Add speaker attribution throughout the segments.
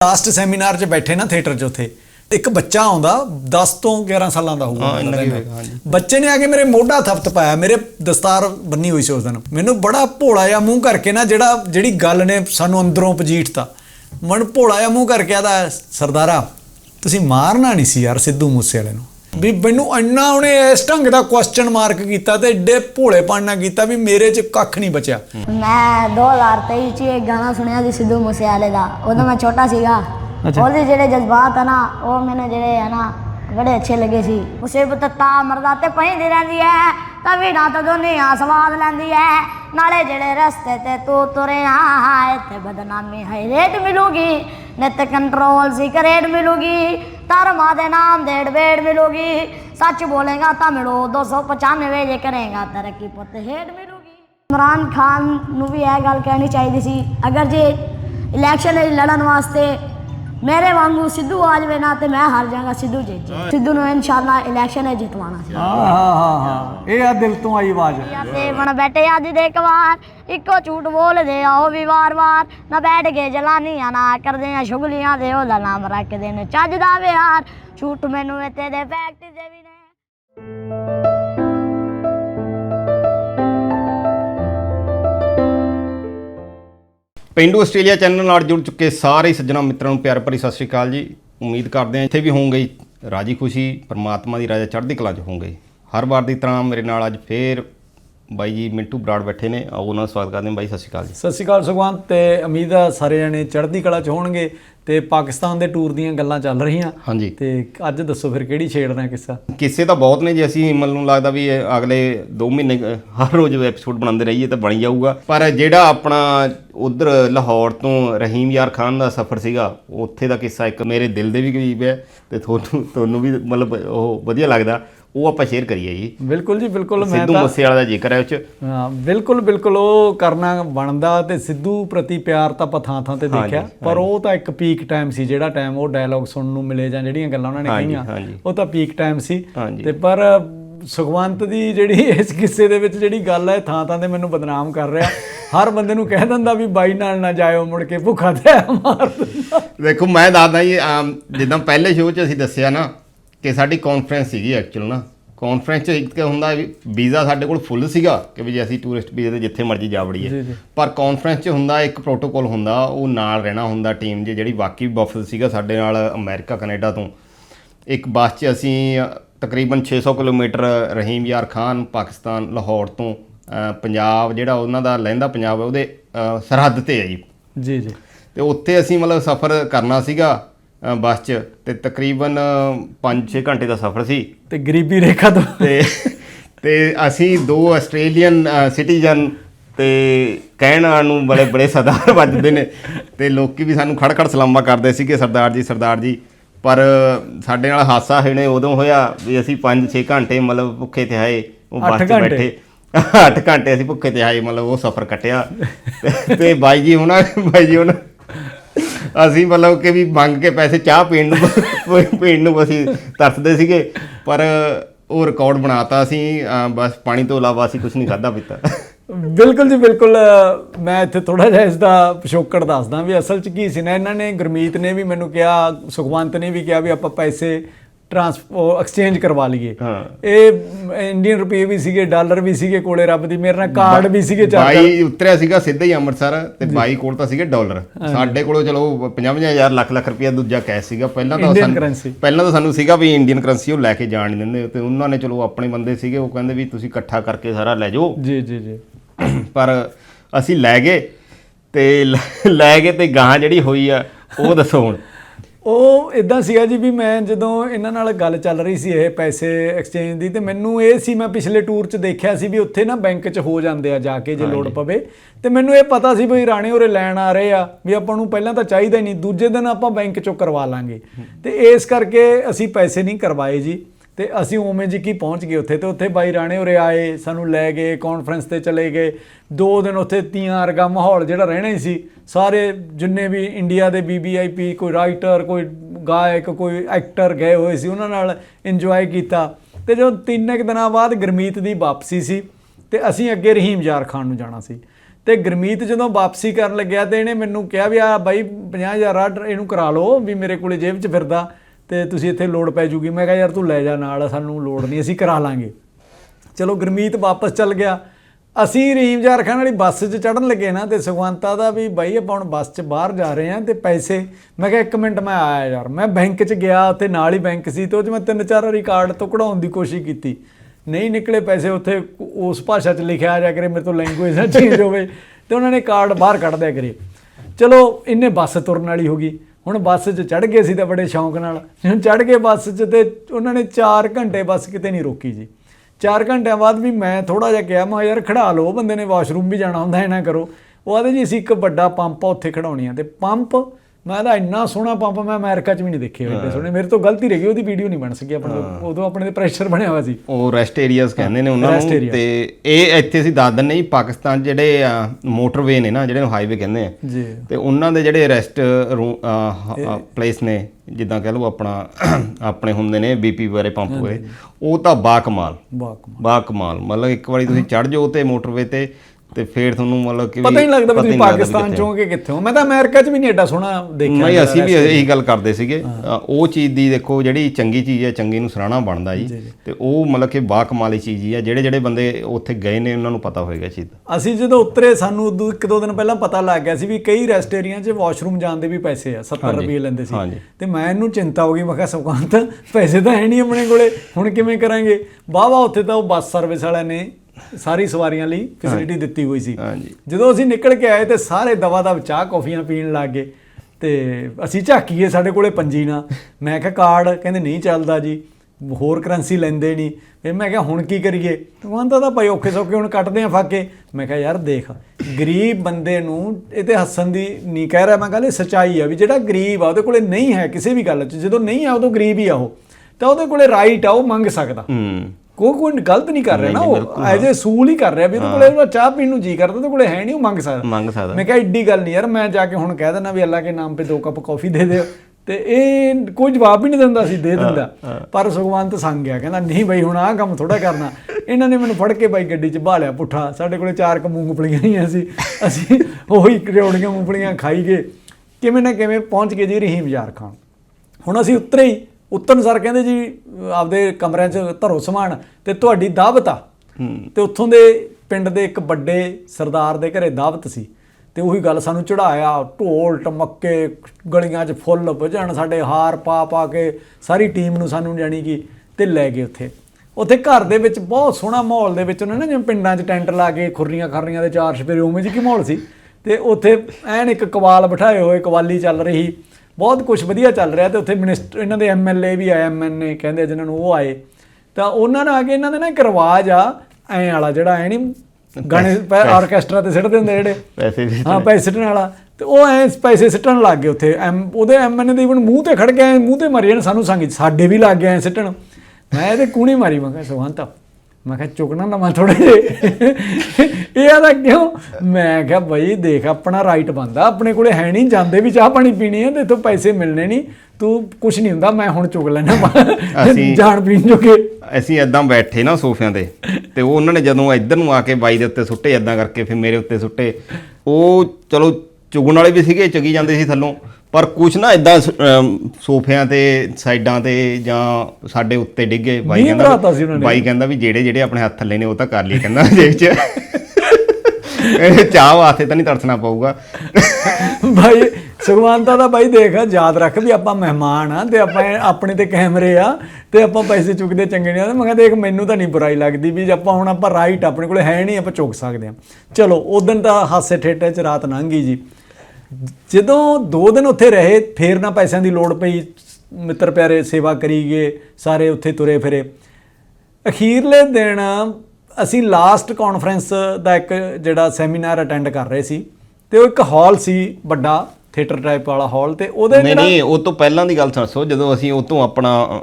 Speaker 1: Last seminar 'ਚ ਬੈਠੇ ਨਾ ਥੀਏਟਰ 'ਚ ਉੱਥੇ ਇੱਕ ਬੱਚਾ ਆਉਂਦਾ 10 ਤੋਂ 11 ਸਾਲਾਂ ਦਾ ਹੋਊਗਾ
Speaker 2: ਹਾਂ, ਇੰਨਾ
Speaker 1: ਮੈਨੂੰ
Speaker 2: ਹੀ
Speaker 1: ਲੱਗਦਾ।
Speaker 2: ਹੋਏਗਾ, ਹਾਂਜੀ।
Speaker 1: ਬੱਚੇ ਨੇ ਆ ਕੇ ਮੇਰੇ ਮੋਢਾ ਥਪਤ ਪਾਇਆ ਮੇਰੇ ਦਸਤਾਰ ਬੰਨੀ ਹੋਈ ਸੀ ਉਸ ਦਿਨ ਮੈਨੂੰ ਬੜਾ ਭੋਲਾ ਜਿਹਾ ਮੂੰਹ ਕਰਕੇ ਨਾ ਜਿਹੜਾ ਜਿਹੜੀ ਗੱਲ ਨੇ ਸਾਨੂੰ ਅੰਦਰੋਂ ਪਜੀਠਤਾ ਮਨ ਭੋਲਾ ਜਿਹਾ ਮੂੰਹ ਕਰਕੇ ਆਦਾ ਸਰਦਾਰਾ ਤੁਸੀਂ ਮਾਰਨਾ ਨਹੀਂ ਸੀ ਯਾਰ ਸਿੱਧੂ ਮੂਸੇ ਵਾਲੇ ਨੂੰ ਵੀ ਮੈਨੂੰ ਇੰਨਾ ਉਹਨੇ ਇਸ ਢੰਗ ਦਾ ਕੁਐਸਚਨ ਮਾਰਕ ਕੀਤਾ ਤੇ ਏਡੇ ਭੋਲੇਪਣ ਨਾਲ ਕੀਤਾ ਵੀ ਮੇਰੇ 'ਚ ਕੱਖ ਨਹੀਂ ਬਚਿਆ।
Speaker 3: ਮੈਂ 2023 ਚ ਇੱਕ ਗਾਣਾ ਸੁਣਿਆ ਸੀ ਸਿੱਧੂ ਮੂਸੇਵਾਲੇ ਦਾ। ਉਦੋਂ ਮੈਂ ਛੋਟਾ ਸੀਗਾ। ਉਹਦੇ ਜਿਹੜੇ ਜਜ਼ਬਾਤ ਆ ਨਾ ਉਹ ਮੈਨੂੰ ਜਿਹੜੇ ਆ ਨਾ ਬੜੇ ਅੱਛੇ ਲੱਗੇ ਸੀ। ਮੁਸੀਬਤ ਤਾਂ ਮਰਦਾ ਤੇ ਪੈਂਦੀ ਰਹਿੰਦੀ ਐ ਤਵੀ ਤਾਂ ਦੁਨੀਆ ਸਵਾਦ ਲੈਂਦੀ ਐ। ਨਾਲੇ ਜਿਹੜੇ ਰਸਤੇ ਤੇ ਤੂੰ ਤੁਰਿਆ, ਇੱਥੇ ਬਦਨਾਮੀ ਹੈ ਰੇਟ ਮਿਲੂਗੀ। ਨਿਤ ਕੰਟਰੋਲ ਸੀ ਕਰੇਟ ਮਿਲੂਗੀ। ਧਰਮਾਂ ਦੇ ਨਾਮ ਦੇ ਵੇੜ ਮਿਲੂਗੀ। ਸੱਚ ਬੋਲੇਗਾ ਤਾਂ ਮਿਲੂ 295 ਜੇ ਕਰੇਗਾ, ਤਰੱਕੀ ਪੁੱਤ ਹੇਡ ਮਿਲੂਗੀ। ਇਮਰਾਨ ਖਾਨ ਨੂੰ ਵੀ ਇਹ ਗੱਲ ਕਹਿਣੀ ਚਾਹੀਦੀ ਸੀ, ਅਗਰ ਜੇ ਇਲੈਕਸ਼ਨ ਲਈ ਲੜਨ ਵਾਸਤੇ ਮੇਰੇ ਵਾਂਗੂ ਸਿੱਧੂ ਆ ਜਾਵੇ ਨਾ ਤੇ ਮੈਂ ਹਾਰ ਜਾਵਾਂਗਾ ਸਿੱਧੂ ਜਿੱਤ ਜਾਏ ਸਿੱਧੂ ਨੂੰ ਇਨਸ਼ਾਅੱਲਾ ਇਲੈਕਸ਼ਨ ਵਿੱਚ ਜਿਤਵਾਉਣਾ ਸੀ।
Speaker 1: ਹਾਂ ਹਾਂ ਹਾਂ ਹਾਂ। ਇਹ ਆ ਦਿਲ ਤੋਂ ਆਈ ਆਵਾਜ਼।
Speaker 3: ਤੇ ਹੁਣ ਬੈਠੇ ਅੱਜ ਦੇ ਕਵਾਰ ਇੱਕੋ ਝੂਠ ਬੋਲਦੇ ਆ ਉਹ ਵੀ ਵਾਰ-ਵਾਰ ਨਾ ਬੈਠ ਕੇ ਜਲਾਨੀਆਂ ਨਾ ਕਰਦੇ ਆ ਸ਼ੁਗਲੀਆਂ ਦੇ ਉਹਦਾ ਨਾਮ ਰੱਖਦੇ ਨੇ ਚੱਜ ਦਾ ਵਿਹਾਰ। ਝੂਠ ਮੈਨੂੰ ਇੱਥੇ ਦੇ ਫੈਕਟ ਦੇ ਵੀ ਨੇ।
Speaker 2: ਪਿੰਡੂ ਆਸਟ੍ਰੇਲੀਆ ਚੈਨਲ ਨਾਲ ਜੁੜ ਚੁੱਕੇ ਸਾਰੇ ਸੱਜਣਾ ਮਿੱਤਰਾਂ ਨੂੰ ਪਿਆਰ ਭਰੀ ਸਤਿ ਸ਼੍ਰੀ ਅਕਾਲ ਜੀ। ਉਮੀਦ ਕਰਦੇ ਹਾਂ ਇੱਥੇ ਵੀ ਹੋਵੋਗੇ ਰਾਜੀ ਖੁਸ਼ੀ, ਪਰਮਾਤਮਾ ਦੀ ਰਾਜਾ ਚੜ੍ਹਦੀ ਕਲਾ 'ਚ ਹੋਵੋਗੇ। ਹਰ ਵਾਰ ਦੀ ਤਰ੍ਹਾਂ ਮੇਰੇ ਨਾਲ ਅੱਜ ਫੇਰ ਬਾਈ ਜੀ ਮਿੰਟੂ ਬਰਾੜ ਬੈਠੇ ਨੇ ਆਓ ਉਹਨਾਂ ਦਾ ਸਵਾਗਤ ਕਰਦੇ ਹਾਂ। ਬਾਈ ਸਤਿ ਸ਼੍ਰੀ ਅਕਾਲ ਜੀ।
Speaker 1: ਸਤਿ ਸ਼੍ਰੀ ਅਕਾਲ ਸੁਖਵੰਤ ਤੇ ਉਮੀਦ ਆ ਸਾਰੇ ਜਣੇ ਚੜ੍ਹਦੀ ਕਲਾ ਚ ਹੋਣਗੇ ਤੇ ਪਾਕਿਸਤਾਨ ਦੇ ਟੂਰ ਦੀਆਂ ਗੱਲਾਂ ਚੱਲ ਰਹੀਆਂ।
Speaker 2: ਹਾਂਜੀ।
Speaker 1: ਤੇ ਅੱਜ ਦੱਸੋ ਫਿਰ ਕਿਹੜੀ ਛੇੜਨਾ ਕਿੱਸਾ?
Speaker 2: ਕਿਸੇ ਤਾਂ ਬਹੁਤ ਨੇ ਜੇ ਅਸੀਂ ਮੈਨੂੰ ਲੱਗਦਾ ਵੀ ਇਹ ਅਗਲੇ 2 ਮਹੀਨੇ ਅ, ਹਰ ਰੋਜ਼ ਐਪੀਸੋਡ ਬਣਾਉਂਦੇ ਰਹੀਏ ਤਾਂ ਬਣ ਜਾਊਗਾ। ਪਰ ਜਿਹੜਾ ਆਪਣਾ ਉਧਰ ਲਾਹੌਰ ਤੋਂ ਰਹੀਮ ਯਾਰ ਖਾਨ ਦਾ ਸਫ਼ਰ ਸੀਗਾ ਉੱਥੇ ਦਾ ਕਿੱਸਾ ਇੱਕ ਮੇਰੇ ਦਿਲ ਦੇ ਵੀ ਕਰੀਬ ਹੈ ਤੇ ਤੁਹਾਨੂੰ ਤੁਹਾਨੂੰ ਵੀ ਮਤਲਬ ਉਹ ਵਧੀਆ ਲੱਗਦਾ। ਉਹ ਆਪਾਂ ਸ਼ੇਅਰ ਕਰੀਏ ਜੀ।
Speaker 1: ਬਿਲਕੁਲ ਜੀ ਬਿਲਕੁਲ ਮੈਂ
Speaker 2: ਸਿੱਧੂ ਮੂਸੇ ਵਾਲਾ ਦਾ ਜ਼ਿਕਰ ਹੈ ਉਹ ਚ।
Speaker 1: ਹਾਂ ਬਿਲਕੁਲ ਬਿਲਕੁਲ ਉਹ ਕਰਨਾ ਬਣਦਾ ਤੇ ਸਿੱਧੂ ਪ੍ਰਤੀ ਪਿਆਰ ਤਾਂ ਆਪਾਂ ਥਾਂ ਥਾਂ ਤੇ ਦੇਖਿਆ। ਪਰ ਉਹ ਤਾਂ ਇੱਕ ਪੀਕ ਟਾਈਮ ਸੀ ਜਿਹੜਾ ਟਾਈਮ ਉਹ ਡਾਇਲੌਗ ਸੁਣਨ ਨੂੰ ਮਿਲੇ ਜਾਂ ਜਿਹੜੀਆਂ ਗੱਲਾਂ ਉਹਨਾਂ ਨੇ ਕਹੀਆਂ। ਉਹ ਤਾਂ ਪੀਕ ਟਾਈਮ ਸੀ। ਤੇ ਪਰ ਸੁਖਵੰਤ ਦੀ ਜਿਹੜੀ ਇਸ ਕਿੱਸੇ ਦੇ ਵਿੱਚ ਜਿਹੜੀ ਗੱਲ ਹੈ ਥਾਂ ਥਾਂ ਤੇ ਮੈਨੂੰ ਬਦਨਾਮ ਕਰ ਰਿਹਾ। ਹਰ ਬੰਦੇ ਨੂੰ ਕਹਿ ਦਿੰਦਾ ਵੀ ਬਾਈ ਨਾਲ ਨਾ ਜਾਇਓ ਮੁੜ ਕੇ ਭੁੱਖਾ ਤੇ ਮਾਰ ਦਿੰਦਾ।
Speaker 2: ਦੇਖੋ ਮੈਂ ਦੱਸਦਾ ਜੀ ਜਿੱਦਾਂ ਪਹਿਲੇ ਸ਼ੋਅ 'ਚ ਅਸੀਂ ਦੱਸਿਆ ਨਾ ਕਿ ਸਾਡੀ ਕਾਨਫਰੰਸ ਸੀਗੀ ਐਕਚੁਅਲ ਨਾ। ਕਾਨਫਰੰਸ 'ਚ ਇੱਕ ਤਾਂ ਹੁੰਦਾ ਵੀ ਵੀਜ਼ਾ ਸਾਡੇ ਕੋਲ ਫੁੱਲ ਸੀਗਾ ਕਿ ਵੀ ਜੇ ਅਸੀਂ ਟੂਰਿਸਟ ਵੀਜ਼ੇ ਤੇ ਜਿੱਥੇ ਮਰਜ਼ੀ ਜਾ ਵੜੀਏ। ਪਰ ਕਾਨਫਰੰਸ 'ਚ ਹੁੰਦਾ ਇੱਕ ਪ੍ਰੋਟੋਕਾਲ ਹੁੰਦਾ ਉਹ ਨਾਲ ਰਹਿਣਾ ਹੁੰਦਾ ਟੀਮ ਜੇ ਜਿਹੜੀ ਬਾਕੀ ਵਫਦ ਸੀਗਾ ਸਾਡੇ ਨਾਲ ਅਮਰੀਕਾ ਕੈਨੇਡਾ ਤੋਂ। ਇੱਕ ਬੱਸ 'ਚ ਅਸੀਂ ਤਕਰੀਬਨ 600 ਕਿਲੋਮੀਟਰ ਰਹੀਮ ਯਾਰ ਖਾਨ ਪਾਕਿਸਤਾਨ ਲਾਹੌਰ ਤੋਂ ਪੰਜਾਬ ਜਿਹੜਾ ਉਹਨਾਂ ਦਾ ਲਹਿੰਦਾ ਪੰਜਾਬ ਹੈ ਉਹਦੇ ਸਰਹੱਦ ਤੇ ਹੈ ਜੀ।
Speaker 1: ਜੀ ਜੀ।
Speaker 2: ਤੇ ਉੱਥੇ ਅਸੀਂ ਮਤਲਬ ਸਫ਼ਰ ਕਰਨਾ ਸੀਗਾ। ਅ, ਬੱਸ 'ਚ ਤੇ ਤਕਰੀਬਨ 5-6 ਘੰਟੇ ਦਾ ਸਫ਼ਰ ਸੀ।
Speaker 1: ਤੇ ਗਰੀਬੀ ਰੇਖਾ ਤੋਂ।
Speaker 2: ਤੇ ਤੇ ਅਸੀਂ ਦੋ ਆਸਟ੍ਰੇਲੀਅਨ ਸਿਟੀਜ਼ਨ ਤੇ ਕਹਿਣ ਵਾਲ ਨੂੰ ਬੜੇ ਬੜੇ ਸਰਦਾਰ ਵੱਜਦੇ ਨੇ। ਤੇ ਲੋਕੀ ਵੀ ਸਾਨੂੰ ਖੜਖੜ ਸਲਾਮਾ ਕਰਦੇ ਸੀਗੇ ਸਰਦਾਰ ਜੀ ਸਰਦਾਰ ਜੀ। ਪਰ ਸਾਡੇ ਨਾਲ ਹਾਸਾ ਹੋਣੇ ਉਦੋਂ ਹੋਇਆ ਵੀ ਅਸੀਂ 5-6 ਘੰਟੇ ਮਤਲਬ ਭੁੱਖੇ ਤੇ ਆਏ ਉਹ ਬੱਸ
Speaker 1: ਅੱਠ
Speaker 2: 'ਚ
Speaker 1: ਘੰਟੇ।
Speaker 2: ਬੈਠੇ। 8 ਘੰਟੇ ਅਸੀਂ ਭੁੱਖੇ ਤੇ ਆਏ ਮਤਲਬ ਉਹ ਸਫ਼ਰ ਕੱਟਿਆ। ਤੇ- ਤੇ ਬਾਈ ਜੀ ਉਹਨਾਂ ਬਾਈ ਜੀ ਉਹਨਾਂ ਅਸੀਂ ਮਤਲਬ ਕਿ ਵੀ ਮੰਗ ਕੇ ਪੈਸੇ ਚਾਹ ਪੀਣ ਨੂੰ ਪੀਣ ਨੂੰ ਅਸੀਂ ਤਰਸਦੇ ਸੀਗੇ, ਪਰ ਉਹ ਰਿਕਾਰਡ ਬਣਾਤਾ ਅਸੀਂ ਬਸ ਪਾਣੀ ਤੋਂ ਇਲਾਵਾ ਅਸੀਂ ਕੁਝ ਨਹੀਂ ਖਾਦਾ ਪੀਤਾ।
Speaker 1: ਬਿਲਕੁਲ ਜੀ, ਬਿਲਕੁਲ ਮੈਂ ਇੱਥੇ ਥੋੜਾ ਜਿਹਾ ਇਸ ਦਾ ਪਿਛੋਕੜ ਦੱਸਦਾ ਵੀ ਅਸਲ 'ਚ ਕੀ ਸੀ ਨਾ, ਇਹਨਾਂ ਨੇ ਗੁਰਮੀਤ ਨੇ ਵੀ ਮੈਨੂੰ ਕਿਹਾ, ਸੁਖਵੰਤ ਨੇ ਵੀ ਕਿਹਾ ਵੀ ਆਪਾਂ ਪੈਸੇ ਟ੍ਰਾਂਸਫਰ ਐਕਸਚੇਂਜ ਕਰਵਾ ਲਈਏ। ਇਹ ਇੰਡੀਅਨ ਰੁਪਏ ਵੀ ਸੀਗੇ ਡਾਲਰ ਵੀ ਸੀਗੇ ਕੋਲੇ ਰੱਬ ਦੀ ਮੇਰੇ ਨਾਲ ਕਾਰਡ ਵੀ ਸੀਗੇ ਚਾਰ
Speaker 2: ਬਾਈ ਉਤਰਿਆ ਸੀਗਾ ਸਿੱਧਾ ਹੀ ਅੰਮ੍ਰਿਤਸਰ ਤੇ ਬਾਈ ਕੋਲ ਤਾਂ ਸੀਗੇ ਡਾਲਰ ਸਾਡੇ ਕੋਲੋਂ ਚਲੋ 50000 ਲੱਖ ਲੱਖ ਰੁਪਇਆ ਦੂਜਾ ਕੈਸ਼ ਸੀਗਾ। ਪਹਿਲਾਂ ਤਾਂ ਸਾਨੂੰ-। ਪਹਿਲਾਂ ਤਾਂ ਸਾਨੂੰ ਸੀਗਾ ਵੀ ਇੰਡੀਅਨ ਕਰੰਸੀ ਉਹ ਲੈ ਕੇ ਜਾਣ ਨਹੀਂ ਦਿੰਦੇ। ਤੇ ਉਹਨਾਂ ਨੇ ਚਲੋ ਆਪਣੇ ਬੰਦੇ ਸੀਗੇ ਉਹ ਕਹਿੰਦੇ ਵੀ ਤੁਸੀਂ ਇਕੱਠਾ ਕਰਕੇ ਸਾਰਾ ਲੈ ਜਾਓ।
Speaker 1: ਜੀ ਜੀ ਜੀ।
Speaker 2: ਪਰ ਅਸੀਂ ਲੈ ਗਏ ਤੇ ਲੈ- ਲੈ ਗਏ ਤੇ ਗਾਂ ਜਿਹੜੀ ਹੋਈ ਆ ਉਹ ਦੱਸੋ ਹੁਣ।
Speaker 1: ਉਹ ਇਦਾਂ ਸੀਗਾ ਜੀ ਵੀ ਮੈਂ ਜਦੋਂ ਇਹਨਾਂ ਨਾਲ ਗੱਲ ਚੱਲ ਰਹੀ ਸੀ ਇਹ ਪੈਸੇ ਐਕਸਚੇਂਜ ਦੀ ਤੇ ਮੈਨੂੰ ਇਹ ਸੀ ਮੈਂ ਪਿਛਲੇ ਟੂਰ 'ਚ ਦੇਖਿਆ ਸੀ ਵੀ ਉੱਥੇ ਨਾ ਬੈਂਕ 'ਚ ਹੋ ਜਾਂਦੇ ਆ ਜਾ ਕੇ ਜੇ ਲੋੜ ਪਵੇ। ਤੇ ਮੈਨੂੰ ਇਹ ਪਤਾ ਸੀ ਵੀ ਰਾਣੇ ਉਰੇ ਲੈਣ ਆ ਰਹੇ ਆ ਵੀ ਆਪਾਂ ਨੂੰ ਪਹਿਲਾਂ ਤਾਂ ਚਾਹੀਦਾ ਹੀ ਨਹੀਂ ਦੂਜੇ ਦਿਨ ਆਪਾਂ ਬੈਂਕ 'ਚੋਂ ਕਰਵਾ ਲਾਂਗੇ। ਤੇ ਇਸ ਕਰਕੇ ਅਸੀਂ ਪੈਸੇ ਨਹੀਂ ਕਰਵਾਏ ਜੀ। ਤੇ ਅਸੀਂ ਉਵੇਂ ਜੀ ਕੀ ਪਹੁੰਚ ਗਏ ਉੱਥੇ ਤੇ ਉੱਥੇ ਬਾਈ ਰਾਣੇ ਉਰੇ ਆਏ, ਸਾਨੂੰ ਲੈ ਗਏ ਕਾਨਫਰੰਸ ਤੇ ਚਲੇ ਗਏ। ਦੋ ਦਿਨ ਉੱਥੇ ਤੀਆਂ ਵਰਗਾ ਮਾਹੌਲ ਜਿਹੜਾ ਰਹਿਣਾ ਹੀ ਸੀ। ਸਾਰੇ ਜਿੰਨੇ ਵੀ ਇੰਡੀਆ ਦੇ ਬੀਬੀਆਈਪੀ ਕੋਈ ਰਾਈਟਰ ਕੋਈ ਗਾਇਕ, ਕੋਈ ਐਕਟਰ ਗਏ ਹੋਏ ਸੀ, ਉਹਨਾਂ ਨਾਲ ਇੰਜੋਏ ਕੀਤਾ। ਤੇ ਜਦੋਂ ਤਿੰਨ ਕੁ ਦਿਨਾਂ ਬਾਅਦ ਗੁਰਮੀਤ ਦੀ ਵਾਪਸੀ ਸੀ ਤੇ ਅਸੀਂ ਅੱਗੇ ਰਹੀਮ ਯਾਰ ਖਾਨ ਨੂੰ ਜਾਣਾ ਸੀ। ਤੇ ਗਰਮੀਤ ਜਦੋਂ ਵਾਪਸੀ ਕਰਨ ਲੱਗਿਆ ਤੇ ਇਹਨੇ ਮੈਨੂੰ ਕਿਹਾ ਵੀ ਆ ਬਾਈ 50000 ਆ, ਇਹਨੂੰ ਕਰਾ ਲਓ ਵੀ ਮੇਰੇ ਕੋਲੇ ਜੇਬ 'ਚ ਫਿਰਦਾ। ਤੇ ਤੁਸੀਂ ਇੱਥੇ ਲੋਡ ਪੈ ਜੂਗੀ। ਮੈਂ ਕਿਹਾ, ਯਾਰ ਤੂੰ ਲੈ ਜਾ ਨਾਲ, ਸਾਨੂੰ ਲੋੜ ਨਹੀਂ, ਅਸੀਂ ਕਰਾ ਲਾਂਗੇ। ਚਲੋ, ਗੁਰਮੀਤ ਵਾਪਸ ਚੱਲ ਗਿਆ। ਅਸੀਂ ਰਹੀਮ ਝਾਰਖੰਡ ਵਾਲੀ ਬੱਸ 'ਚ ਚੜਨ ਲੱਗੇ ਨਾ, ਤੇ ਸੁਖਵੰਤਾ ਦਾ ਵੀ, ਬਾਈ, ਆਪਾਂ ਹੁਣ ਬੱਸ 'ਚ ਬਾਹਰ ਜਾ ਰਹੇ ਆ ਤੇ ਪੈਸੇ ਮੈਂ ਕਿਹਾ, ਇੱਕ ਮਿੰਟ, ਮੈਂ ਆਇਆ ਯਾਰ। ਮੈਂ ਬੈਂਕ 'ਚ ਗਿਆ, ਉੱਥੇ ਨਾਲ ਹੀ ਬੈਂਕ ਸੀ, ਤੇ ਉਹ 'ਚ ਮੈਂ ਤਿੰਨ ਚਾਰ ਵਾਰੀ ਕਾਰਡ ਤੋਂ ਕਢਾਉਣ ਦੀ ਕੋਸ਼ਿਸ਼ ਕੀਤੀ। ਨਹੀਂ ਨਿਕਲੇ ਪੈਸੇ, ਉੱਥੇ ਉਸ ਭਾਸ਼ਾ 'ਚ ਲਿਖਿਆ ਜਾ ਕਰੇ, ਮੇਰੇ ਤੋਂ ਲੈਂਗੁਏਜ ਨਾ ਚੇਂਜ ਹੋਵੇ। ਤੇ ਉਹਨਾਂ ਨੇ ਕਾਰਡ ਬਾਹਰ ਕੱਢ ਦਿਆ ਕਰੇ। ਚਲੋ, ਇੰਨੇ ਬੱਸ ਤੁਰਨ ਵਾਲੀ ਹੋ ਗਈ। ਹੁਣ ਬੱਸ 'ਚ ਚੜ ਗਏ ਸੀ ਤਾਂ ਬੜੇ ਸ਼ੌਂਕ ਨਾਲ। ਹੁਣ ਚੜ ਗਏ ਬੱਸ 'ਚ ਤੇ ਉਹਨਾਂ ਨੇ 4 ਘੰਟੇ ਬੱਸ ਕਿਤੇ ਨਹੀਂ ਰੋਕੀ ਜੀ। 4 ਘੰਟਿਆਂ ਬਾਅਦ ਵੀ ਮੈਂ ਥੋੜਾ ਜਿਹਾ ਕਿਹਾ, ਮੈਂ ਯਾਰ ਖੜਾ ਲਓ, ਬੰਦੇ ਨੇ ਵਾਸ਼ਰੂਮ ਵੀ ਜਾਣਾ ਹੁੰਦਾ ਹੈ ਨਾ ਕਰੋ। ਉਹ ਆਦੇ ਜੀ ਅਸੀਂ ਇੱਕ ਵੱਡਾ ਪੰਪ ਆ, ਉੱਥੇ ਖੜਾਉਣੀ ਆ। ਤੇ ਪੰਪ ਮੈਂ ਤਾਂ ਇੰਨਾ ਸੋਹਣਾ ਪੰਪ ਮੈਂ ਅਮਰੀਕਾ 'ਚ ਵੀ ਨਹੀਂ ਦੇਖੇ ਹੋਏ ਸੋਹਣੇ। ਮੇਰੇ ਤੋਂ ਗਲਤੀ ਰਹਿ ਉਹਦੀ ਵੀਡੀਓ ਨਹੀਂ ਬਣ ਸਕੀ ਆਪਣੇ ਉਦੋਂ ਆਪਣੇ ਤੇ ਪ੍ਰੈਸ਼ਰ ਬਣਿਆ ਹੋਇਆ ਸੀ।
Speaker 2: ਉਹ ਰੈਸਟ ਏਰੀਆਜ਼ ਕਹਿੰਦੇ ਨੇ ਉਹਨਾਂ ਨੂੰ। ਤੇ ਇਹ ਇੱਥੇ ਅਸੀਂ ਦੱਸ ਦਿੰਨੇ ਜੀ ਪਾਕਿਸਤਾਨ ਜਿਹੜੇ ਮੋਟਰਵੇ ਨੇ ਨਾ ਜਿਹੜੇ ਨੂੰ ਹਾਈਵੇ ਕਹਿੰਦੇ ਆ
Speaker 1: ਜੀ।
Speaker 2: ਤੇ ਉਹਨਾਂ ਦੇ ਜਿਹੜੇ ਰੈਸਟ ਪਲੇਸ ਨੇ ਜਿੱਦਾਂ ਕਹ ਲਓ ਆਪਣਾ ਆਪਣੇ ਹੁੰਦੇ ਨੇ ਬੀਪੀ ਵਾਲੇ ਪੰਪ ਹੋਏ ਉਹ ਤਾਂ ਬਾਕਮਾਲ।
Speaker 1: ਬਾਕ
Speaker 2: ਬਾਕਮਾਲ। ਮਤਲਬ ਇੱਕ ਵਾਰੀ ਤੁਸੀਂ ਚੜ ਜਾਓ ਤੇ ਮੋਟਰਵੇ ਤੇ ਤੇ ਫੇਰ ਤੁਹਾਨੂੰ ਮਤਲਬ ਕਿ
Speaker 1: ਪਤਾ ਹੀ ਨਹੀਂ ਲੱਗਦਾ ਵੀ ਤੁਸੀਂ ਪਾਕਿਸਤਾਨ ਚੋਂ ਕਿ ਕਿੱਥੇ ਹੋ। ਮੈਂ ਤਾਂ ਅਮਰੀਕਾ 'ਚ ਵੀ ਨਹੀਂ ਐਡਾ ਸੋਹਣਾ ਦੇਖਿਆ
Speaker 2: ਨਹੀਂ ਅਸੀਂ ਵੀ ਇਹੀ ਗੱਲ ਕਰਦੇ ਸੀਗੇ। ਉਹ ਚੀਜ਼ ਦੀ ਦੇਖੋ ਜਿਹੜੀ ਚੰਗੀ ਚੀਜ਼ ਹੈ ਚੰਗੀ ਨੂੰ ਸਰਾਹਣਾ ਬਣਦਾ ਜੀ। ਤੇ ਉਹ ਮਤਲਬ ਕਿ ਬਾਕਮਾਲੀ ਚੀਜ਼ ਹੀ ਹੈ। ਜਿਹੜੇ ਜਿਹੜੇ ਬੰਦੇ ਉੱਥੇ ਗਏ ਨੇ ਉਹਨਾਂ ਨੂੰ ਪਤਾ ਹੋਏਗਾ ਚੀਜ਼
Speaker 1: ਅਸੀਂ ਜਦੋਂ ਉਤਰੇ ਸਾਨੂੰ ਇੱਕ ਦੋ ਦਿਨ ਪਹਿਲਾਂ ਪਤਾ ਲੱਗ ਗਿਆ ਸੀ ਵੀ ਕਈ ਰੈਸਟ ਏਰੀਆ 'ਚ ਵਾਸ਼ਰੂਮ ਜਾਣ ਦੇ ਵੀ ਪੈਸੇ ਆ 70 ਰੁਪਏ ਲੈਂਦੇ ਸੀ। ਤੇ ਮੈਂ ਇਹਨੂੰ ਚਿੰਤਾ ਹੋ ਗਈ ਮੈਂ ਕਿਹਾ ਸੁਖਵੰਤ ਪੈਸੇ ਤਾਂ ਹੈ ਨਹੀਂ ਆਪਣੇ ਕੋਲੇ ਹੁਣ ਕਿਵੇਂ ਕਰਾਂਗੇ? ਵਾਹਵਾ ਉੱਥੇ ਤਾਂ ਉਹ ਬੱਸ ਸਰਵਿਸ ਵਾਲਿਆਂ ਨੇ ਸਾਰੀ ਸਵਾਰੀਆਂ ਲਈ ਫੈਸਿਲਿਟੀ ਦਿੱਤੀ ਹੋਈ ਸੀ।
Speaker 2: ਹਾਂਜੀ।
Speaker 1: ਜਦੋਂ ਅਸੀਂ ਨਿਕਲ ਕੇ ਆਏ ਤੇ ਸਾਰੇ ਦਵਾ ਦਵ ਚਾਹ ਕੌਫੀਆਂ ਪੀਣ ਲੱਗ ਗਏ ਤੇ ਅਸੀਂ ਝਾਕੀਏ ਸਾਡੇ ਕੋਲੇ ਪੰਜੀ ਨਾ। ਮੈਂ ਕਿਹਾ ਕਾਰਡ? ਕਹਿੰਦੇ ਨਹੀਂ ਚੱਲਦਾ ਜੀ ਹੋਰ ਕਰੰਸੀ ਲੈਂਦੇ ਨਹੀਂ। ਫਿਰ ਮੈਂ ਕਿਹਾ ਹੁਣ ਕੀ ਕਰੀਏ? ਕਹਿੰਦਾ ਤਾਂ ਭਾਈ ਔਖੇ ਸੌਖੇ ਹੁਣ ਕੱਟਦੇ ਆ ਫਾਕੇ। ਮੈਂ ਕਿਹਾ ਯਾਰ ਦੇਖ ਗਰੀਬ ਬੰਦੇ ਨੂੰ ਇਹ ਤੇ ਹੱਸਣ ਦੀ ਨਹੀਂ ਕਹਿ ਰਿਹਾ ਮੈਂ ਕਹਿੰਦਾ ਇਹ ਸੱਚਾਈ ਆ ਵੀ ਜਿਹੜਾ ਗਰੀਬ ਆ ਉਹਦੇ ਕੋਲੇ ਨਹੀਂ ਹੈ ਕਿਸੇ ਵੀ ਗੱਲ 'ਚ। ਜਦੋਂ ਨਹੀਂ ਆ ਉਦੋਂ ਗਰੀਬ ਹੀ ਆ ਉਹ। ਤਾਂ ਉਹਦੇ ਕੋਲੇ ਰਾਈਟ ਆ ਉਹ ਮੰਗ ਸਕਦਾ।
Speaker 2: ਹੂੰ
Speaker 1: ਕੋਈ ਗਲਤ ਨਹੀਂ ਕਰ ਰਿਹਾ ਨਾ ਉਹ ਐਜ ਏ ਸੂਲ ਹੀ ਕਰ ਰਿਹਾ ਵੀ ਉਹਦੇ ਕੋਲੇ ਉਹਦਾ ਚਾਹ ਪੀਣ ਨੂੰ ਜੀ ਕਰਦਾ ਉਹਦੇ ਕੋਲੇ ਹੈ ਨਹੀਂ ਉਹ ਮੰਗ ਸਕਦਾ।
Speaker 2: ਮੰਗ ਸਕਦਾ।
Speaker 1: ਮੈਂ ਕਿਹਾ ਏਡੀ ਗੱਲ ਨਹੀਂ ਯਾਰ ਮੈਂ ਜਾ ਕੇ ਹੁਣ ਕਹਿ ਦਿੰਦਾ ਵੀ ਅੱਲਾ ਕੇ ਨਾਮ 'ਤੇ ਦੋ ਕੱਪ ਕਾਫੀ ਦੇ ਦਿਓ। ਤੇ ਇਹ ਕੋਈ ਜਵਾਬ ਹੀ ਨਹੀਂ ਦਿੰਦਾ ਸੀ ਦੇ ਦਿੰਦਾ। ਪਰ ਸੁਖਵੰਤ ਸੰਗ ਗਿਆ ਕਹਿੰਦਾ ਨਹੀਂ ਬਈ ਹੁਣ ਆਹ ਕੰਮ ਥੋੜਾ ਕਰਨਾ। ਇਹਨਾਂ ਨੇ ਮੈਨੂੰ ਫੜ ਕੇ ਬਾਈ ਗੱਡੀ 'ਚ ਬਾਲਿਆ ਪੁੱਠਾ। ਸਾਡੇ ਕੋਲੇ ਚਾਰ ਕ ਮੂੰਗਫਲੀਆਂ ਹੀ ਸੀ। ਅਸੀਂ ਉਹੀ ਕਰੋੜੀਆਂ ਮੂੰਗਫਲੀਆਂ ਖਾਈ ਗਏ। ਕਿਵੇਂ ਨਾ ਕਿਵੇਂ ਪਹੁੰਚ ਗਏ ਜੀ ਰਹੀਮ ਯਾਰ ਖਾਨ। ਹੁਣ ਅਸੀਂ ਉਤਰੇ ਹੀ। ਉਤਰਨ ਸਰ ਕਹਿੰਦੇ ਜੀ ਆਪਦੇ ਕਮਰਿਆਂ 'ਚ ਧਰੋ ਸਮਾਨ ਤੇ ਤੁਹਾਡੀ ਦਾਵਤ ਆ। ਤੇ ਉੱਥੋਂ ਦੇ ਪਿੰਡ ਦੇ ਇੱਕ ਵੱਡੇ ਸਰਦਾਰ ਦੇ ਘਰੇ ਦਾਵਤ ਸੀ। ਤੇ ਉਹੀ ਗੱਲ ਸਾਨੂੰ ਚੜਾਇਆ ਢੋਲ ਟਮੱਕੇ ਗਲੀਆਂ 'ਚ ਫੁੱਲ ਵਜਣ ਸਾਡੇ ਹਾਰ ਪਾ ਪਾ ਕੇ ਸਾਰੀ ਟੀਮ ਨੂੰ ਸਾਨੂੰ ਜਾਣੀ ਕਿ ਤੇ ਲੈ ਗਏ ਉੱਥੇ। ਉੱਥੇ ਘਰ ਦੇ ਵਿੱਚ ਬਹੁਤ ਸੋਹਣਾ ਮਾਹੌਲ ਦੇ ਵਿੱਚ ਉਹਨਾਂ ਨੇ ਜਿਵੇਂ ਪਿੰਡਾਂ 'ਚ ਟੈਂਟ ਲਾ ਕੇ ਖੁਰਰੀਆਂ ਖਰਰੀਆਂ ਦੇ ਚਾਰ ਛਪੇਰੇ ਉਵੇਂ ਜਿਹੀ ਕੀ ਮਾਹੌਲ ਸੀ। ਤੇ ਉੱਥੇ ਐਨ ਇੱਕ ਕਵਾਲ ਬਿਠਾਏ ਹੋਏ ਕਵਾਲੀ ਚੱਲ ਰਹੀ। ਬਹੁਤ ਕੁਝ ਵਧੀਆ ਚੱਲ ਰਿਹਾ ਤੇ ਉੱਥੇ ਮਿਨਿਸਟਰ ਇਹਨਾਂ ਦੇ ਐਮਐਲਏ ਵੀ ਆਏ ਐਮਐਨਏ ਕਹਿੰਦੇ ਜਿਨ੍ਹਾਂ ਨੂੰ ਉਹ ਆਏ। ਤਾਂ ਉਹਨਾਂ ਨੇ ਆ ਕੇ ਇਹਨਾਂ ਦੇ ਨਾ ਇੱਕ ਰਿਵਾਜ ਆ ਐਂ ਵਾਲਾ ਜਿਹੜਾ ਐ ਨਹੀਂ ਗਾਣੇ ਪੈ- ਆਰਕੈਸਟਰਾ ਤੇ ਸਿੱਟਦੇ ਹੁੰਦੇ ਜਿਹੜੇ।
Speaker 2: ਪੈਸੇ ਵੀ
Speaker 1: ਹਾਂ ਪੈਸੇ ਸਿੱਟਣ ਵਾਲਾ। ਤੇ ਉਹ ਐ ਪੈਸੇ ਸਿੱਟਣ ਲੱਗ ਗਏ ਉੱਥੇ। ਐਮ ਉਹਦੇ ਐਮਐਨਏ ਦੇ ਇਵਨ ਮੂੰਹ ਤੇ ਖੜ ਗਏ ਮੂੰਹ ਤੇ ਮਾਰੀ ਸਾਨੂੰ ਸੰਗ ਸਾਡੇ ਵੀ ਲੱਗ ਗਏ ਐ ਸਿੱਟਣ। ਮੈਂ ਇਹਦੇ ਕੂਣੀ ਮਾਰੀ ਮੈਂ ਕਿਹਾ ਸੁਹੰਤ ਮੈਂ ਕਿਹਾ ਚੁੱਕਣਾ ਨਾ ਮੈਂ ਥੋੜੇ ਜੇ ਇਹ ਆਦਾ ਕਿਉਂ? ਮੈਂ ਕਿਹਾ ਬਈ ਦੇਖ ਆਪਣਾ ਰਾਈਟ ਬੰਦਾ ਆਪਣੇ ਕੋਲੇ ਹੈ ਨਹੀਂ ਜਾਂਦੇ ਵੀ ਚਾਹ ਪਾਣੀ ਪੀਣੀ ਹੈ ਤੇ ਇਥੋਂ ਪੈਸੇ ਮਿਲਣੇ ਨਹੀਂ ਤੂੰ ਕੁਝ ਨਹੀਂ ਹੁੰਦਾ ਮੈਂ ਹੁਣ ਚੁੱਕ ਲੈਣਾ
Speaker 2: ਅਸੀਂ-
Speaker 1: ਜਾਣ ਪੀਣ ਜੋਗੇ।
Speaker 2: ਅਸੀਂ ਐਦਾਂ ਬੈਠੇ ਨਾ ਸੋਫਿਆਂ ਤੇ ਤੇ ਉਹ ਉਹਨਾਂ ਨੇ ਜਦੋਂ ਇੱਧਰ ਨੂੰ ਆ ਕੇ ਬਾਈ ਦੇ ਉੱਤੇ ਸੁੱਟੇ ਐਦਾਂ ਕਰਕੇ ਫਿਰ ਮੇਰੇ ਉੱਤੇ ਸੁੱਟੇ। ਉਹ ਚਲੋ ਚੁਗਣ ਵਾਲੇ ਵੀ ਸੀਗੇ ਚੁਗੀ ਜਾਂਦੇ ਸੀ ਥੱਲੋਂ। ਪਰ ਕੁਛ ਨਾ ਇਦਾਂ ਸੋਫਿਆਂ ਤੇ ਸਾਈਡਾਂ ਤੇ ਜਾਂ ਸਾਡੇ ਉੱਤੇ ਡਿੱਗੇ। ਬਾਈ
Speaker 1: ਨੇ।
Speaker 2: ਬਾਈ ਕਹਿੰਦਾ ਵੀ ਜਿਹੜੇ ਜਿਹੜੇ ਆਪਣੇ ਹੱਥ ਥੱਲੇ ਨੇ ਉਹ ਤਾਂ ਕਰ ਲਈ ਕਹਿੰਦਾ ਜੇਬ 'ਚ। ਚਾਹ ਵਾਸਤੇ ਤਾਂ ਨਹੀਂ ਤਰਸਣਾ ਪਊਗਾ।
Speaker 1: ਭਾਈ ਸੁਖਵੰਤਾ ਦਾ ਭਾਈ ਦੇਖ ਯਾਦ ਰੱਖ ਵੀ ਆਪਾਂ ਮਹਿਮਾਨ ਆ ਤੇ ਆਪਾਂ ਆਪਣੇ ਤੇ ਕੈਮਰੇ ਆ ਤੇ ਆਪਾਂ ਪੈਸੇ ਚੁੱਕਦੇ ਚੰਗੇ ਨਹੀਂ ਆ। ਮੈਂ ਕਿਹਾ ਦੇਖ ਮੈਨੂੰ ਤਾਂ ਨਹੀਂ ਬੁਰਾਈ ਲੱਗਦੀ ਵੀ ਜੇ ਆਪਾਂ ਹੁਣ ਆਪਾਂ ਰਾਈਟ ਆਪਣੇ ਕੋਲੇ ਹੈ ਨਹੀਂ ਆਪਾਂ ਚੁੱਕ ਸਕਦੇ ਆ। ਚਲੋ ਉਦੋਂ ਤਾਂ ਹਾਸੇ ਠੇਠੇ ਚ ਰਾਤ ਲੰਘ ਗਈ ਜੀ। ਜਦੋਂ ਦੋ ਦਿਨ ਉੱਥੇ ਰਹੇ ਫੇਰ ਨਾ ਪੈਸਿਆਂ ਦੀ ਲੋੜ ਪਈ ਮਿੱਤਰ ਪਿਆਰੇ ਸੇਵਾ ਕਰੀ ਗਏ ਸਾਰੇ ਉੱਥੇ ਤੁਰੇ ਫਿਰੇ। ਅਖੀਰਲੇ ਦਿਨ ਅਸੀਂ ਲਾਸਟ ਕਾਨਫਰੰਸ ਦਾ ਇੱਕ ਜਿਹੜਾ ਸੈਮੀਨਾਰ ਅਟੈਂਡ ਕਰ ਰਹੇ ਸੀ ਤੇ ਉਹ ਇੱਕ ਹਾਲ ਸੀ ਵੱਡਾ ਥੀਏਟਰ ਟਾਈਪ ਵਾਲਾ ਹਾਲ ਤੇ ਉਹਦੇ
Speaker 2: ਨਹੀਂ ਨਹੀਂ ਉਹ ਤੋਂ ਪਹਿਲਾਂ ਦੀ ਗੱਲ ਦੱਸੋ ਜਦੋਂ ਅਸੀਂ ਉਹ ਤੋਂ ਆਪਣਾ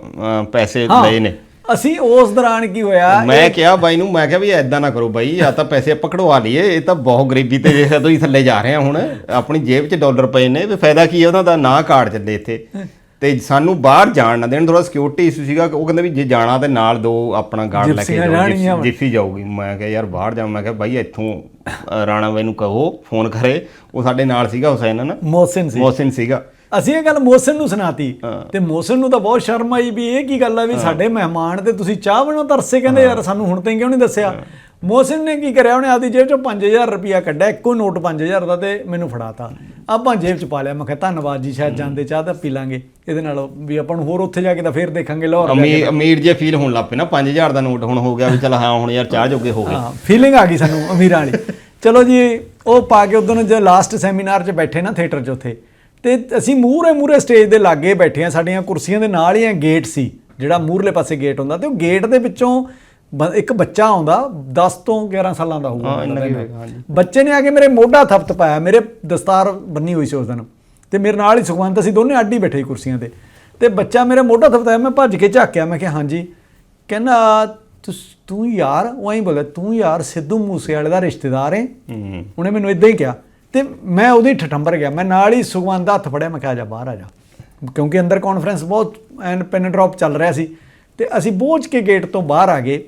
Speaker 2: ਪੈਸੇ ਲਏ ਨੇ।
Speaker 1: ਅਸੀਂ ਉਸ ਦੌਰਾਨ ਕੀ ਹੋਇਆ
Speaker 2: ਮੈਂ ਕਿਹਾ ਬਾਈ ਨੂੰ ਮੈਂ ਕਿਹਾ ਵੀ ਐਦਾਂ ਨਾ ਕਰੋ ਬਾਈ ਆ ਤਾਂ ਪੈਸੇ ਆਪਾਂ ਕਢਵਾ ਲਈਏ ਇਹ ਤਾਂ ਬਹੁਤ ਗਰੀਬੀ ਤੇ ਜਦੋਂ ਹੀ ਥੱਲੇ ਜਾ ਰਹੇ ਆ ਹੁਣ ਆਪਣੀ ਜੇਬ 'ਚ ਡਾਲਰ ਪਏ ਨੇ ਵੀ ਫਾਇਦਾ ਕੀ ਹੈ ਉਹਨਾਂ ਦਾ ਨਾ ਕਾਰਡ ਚੱਲੇ ਇੱਥੇ। ਤੇ ਸਾਨੂੰ ਬਾਹਰ ਜਾਣ ਨਾ ਦੇਣ ਥੋੜਾ ਸਿਕਿਉਰਿਟੀ ਇਸ਼ੂ ਸੀਗਾ ਉਹ ਕਹਿੰਦੇ ਵੀ ਜੇ ਜਾਣਾ ਤੇ ਨਾਲ ਦੋ ਆਪਣਾ ਗਾਰਡ ਲੈ ਕੇ ਜਾਓ ਜਿਪਸੀ ਜਾਊਗੀ। ਮੈਂ ਕਿਹਾ ਯਾਰ ਬਾਹਰ ਜਾ ਮੈਂ ਕਿਹਾ ਬਾਈ ਇੱਥੋਂ ਰਾਣਾ ਬਾਈ ਨੂੰ ਕਹੋ ਫੋਨ ਕਰੇ ਉਹ ਸਾਡੇ ਨਾਲ ਸੀਗਾ ਹੁਸੈਨ ਨਾ?
Speaker 1: ਮੋਹਸਿਨ ਸੀ।
Speaker 2: ਮੋਹਸਿਨ ਸੀਗਾ।
Speaker 1: ਅਸੀਂ ਇਹ ਗੱਲ ਮੋਹਸਿਨ ਨੂੰ ਸੁਣਾਤੀ ਤੇ ਮੋਹਸਿਨ ਨੂੰ ਤਾਂ ਬਹੁਤ ਸ਼ਰਮ ਆਈ ਵੀ ਇਹ ਕੀ ਗੱਲ ਆ ਵੀ ਸਾਡੇ ਮਹਿਮਾਨ ਤੇ ਤੁਸੀਂ ਚਾਹ ਬਣਾਉ ਤਰਸੇ ਕਹਿੰਦੇ ਯਾਰ ਸਾਨੂੰ ਹੁਣ ਤਾਈਂ ਕਿਉਂ ਨਹੀਂ ਦੱਸਿਆ? ਮੋਹਸਿਨ ਨੇ ਕੀ ਕਰਿਆ? ਉਹਨੇ ਆਪਦੀ ਜੇਬ ਚੋਂ 5000 ਰੁਪਿਆ ਕੱਢਿਆ ਇੱਕੋ ਨੋਟ 5000 ਦਾ ਤੇ ਮੈਨੂੰ ਫੜਾਤਾ। ਆਪਾਂ ਜੇਬ ਚ ਪਾ ਲਿਆ ਮੈਂ ਕਿਹਾ ਧੰਨਵਾਦ ਜੀ ਸ਼ਾਇਦ ਜਾਂਦੇ ਚਾਹ ਤਾਂ ਪੀ ਲਾਂਗੇ। ਇਹਦੇ ਨਾਲ ਵੀ ਆਪਾਂ ਨੂੰ ਹੋਰ ਉੱਥੇ ਜਾ ਕੇ ਤਾਂ ਫੇਰ ਦੇਖਾਂਗੇ ਲਾਹੌਰ
Speaker 2: ਅਮੀਰ ਅਮੀਰ ਜੇ ਫੀਲ ਹੋਣ ਲੱਗ ਪਏ ਨਾ 5000 ਦਾ ਨੋਟ ਹੁਣ ਹੋ ਗਿਆ ਵੀ ਚਲ ਹਾਂ ਹੁਣ ਯਾਰ ਚਾਹ ਜੋਗੇ ਹੋ ਗਏ।
Speaker 1: ਹਾਂ ਫੀਲਿੰਗ ਆ ਗਈ ਸਾਨੂੰ ਅਮੀਰਾਂ ਵਾਲੀ। ਚਲੋ ਜੀ ਉਹ ਪਾ ਕੇ ਉਦੋਂ ਜੇ ਲਾਸਟ ਸੈਮੀਨਾਰ 'ਚ ਬੈਠੇ ਨਾ ਥੀਏਟਰ 'ਚ ਉੱਥੇ ਤੇ ਅਸੀਂ ਮੂਹਰੇ ਮੂਹਰੇ ਸਟੇਜ ਦੇ ਲਾਗੇ ਬੈਠੇ ਆ ਸਾਡੀਆਂ ਕੁਰਸੀਆਂ ਦੇ ਨਾਲ ਹੀ ਆ ਗੇਟ ਸੀ ਜਿਹੜਾ ਮੂਹਰਲੇ ਪਾਸੇ ਗੇਟ ਹੁੰਦਾ ਤੇ ਉਹ ਗੇਟ ਦੇ ਵਿੱਚੋਂ ਇੱਕ ਬੱਚਾ ਆਉਂਦਾ 10 ਤੋਂ 11 ਸਾਲਾਂ ਦਾ ਹੋਊਗਾ। ਬੱਚੇ ਨੇ ਆ ਕੇ ਮੇਰੇ ਮੋਢਾ ਥਪਤ ਪਾਇਆ ਮੇਰੇ ਦਸਤਾਰ ਬੰਨੀ ਹੋਈ ਸੀ ਉਸ ਦਿਨ। ਤੇ ਮੇਰੇ ਨਾਲ ਹੀ ਸੁਖਵੰਤ ਅਸੀਂ ਦੋਨੇ ਅੱਡ ਬੈਠੇ ਸੀ ਕੁਰਸੀਆਂ ਤੇ। ਤੇ ਬੱਚਾ ਮੇਰੇ ਮੋਢਾ ਥਪਤਾਇਆ ਮੈਂ ਭੱਜ ਕੇ ਝਾਕਿਆ ਮੈਂ ਕਿਹਾ ਹਾਂਜੀ। ਕਹਿੰਦਾ ਤੂੰ ਯਾਰ ਉਹ ਐਂ ਬੋਲਿਆ ਤੂੰ ਯਾਰ ਸਿੱਧੂ ਮੂਸੇਵਾਲੇ ਦਾ ਰਿਸ਼ਤੇਦਾਰ ਹੂੰ। ਉਹਨੇ ਮੈਨੂੰ ਇਦਾਂ ਹੀ ਕਿਹਾ ਤੇ ਮੈਂ ਉਹਦੀ ਠਠੰਬਰ ਗਿਆ। ਮੈਂ ਨਾਲ ਹੀ ਸੁਖਵੰਤ ਦਾ ਹੱਥ ਫੜਿਆ, ਮੈਂ ਕਿਹਾ, ਜਾ ਬਾਹਰ ਆ ਜਾ। ਕਿਉਂਕਿ ਅੰਦਰ ਕਾਨਫਰੰਸ ਬਹੁਤ ਐਨ ਪੈਨ ਡ੍ਰੌਪ ਚੱਲ ਰਿਹਾ ਸੀ। ਤੇ ਅਸੀਂ ਬੋਝ ਕੇ ਗੇਟ ਤੋਂ ਬਾਹਰ ਆ ਗਏ।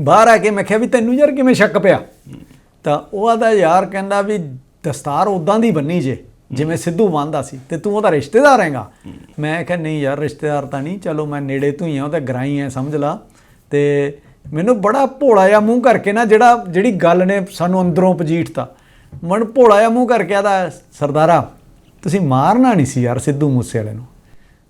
Speaker 1: ਬਾਹਰ ਆ ਕੇ ਮੈਂ ਕਿਹਾ ਵੀ ਤੈਨੂੰ ਯਾਰ ਕਿਵੇਂ ਸ਼ੱਕ ਪਿਆ? ਤਾਂ ਉਹ ਆਦਾ ਯਾਰ, ਕਹਿੰਦਾ ਵੀ ਦਸਤਾਰ ਉਦਾਂ ਦੀ ਬੰਨੀ ਜੇ, ਜਿਵੇਂ ਸਿੱਧੂ ਬੰਨਦਾ ਸੀ। ਤੇ ਤੂੰ ਉਹਦਾ ਰਿਸ਼ਤੇਦਾਰ ਹੈਗਾ? ਮੈਂ ਕਿਹਾ, ਨਹੀਂ ਯਾਰ, ਰਿਸ਼ਤੇਦਾਰ ਤਾਂ ਨਹੀਂ। ਚਲੋ ਮੈਂ ਨੇੜੇ ਤੋਂ ਹੀ ਆ, ਉਹ ਤਾਂ ਗਰਾਈ ਐ ਸਮਝ ਲਾ। ਤੇ ਮੈਨੂੰ ਬੜਾ ਭੋਲਾ ਜਿਹਾ ਮੂੰਹ ਕਰਕੇ ਨਾ ਜਿਹੜਾ, ਜਿਹੜੀ ਗੱਲ ਨੇ ਸਾਨੂੰ ਅੰਦਰੋਂ ਪਜੀਠਤਾ ਮਨ ਭੋਲਾ ਜਿਹਾ ਮੂੰਹ ਕਰਕੇ ਆਦਾ ਸਰਦਾਰਾ ਤੁਸੀਂ ਮਾਰਨਾ ਨਹੀਂ ਸੀ ਯਾਰ ਸਿੱਧੂ ਮੂਸੇ ਵਾਲੇ ਨੂੰ।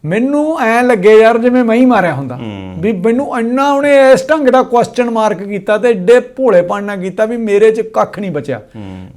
Speaker 1: ਮੈਨੂੰ ਐ ਲੱਗੇ ਯਾਰ ਜਿਵੇਂ ਮੈਂ ਹੀ ਮਾਰਿਆ ਹੁੰਦਾ। ਵੀ ਮੈਨੂੰ ਇੰਨਾ ਉਹਨੇ ਇਸ ਢੰਗ ਦਾ ਕੁਐਸਚਨ ਮਾਰਕ ਕੀਤਾ ਤੇ ਏਡੇ ਭੋਲੇਪਣ ਨਾਲ ਕੀਤਾ ਵੀ ਮੇਰੇ 'ਚ ਕੱਖ ਨਹੀਂ ਬਚਿਆ।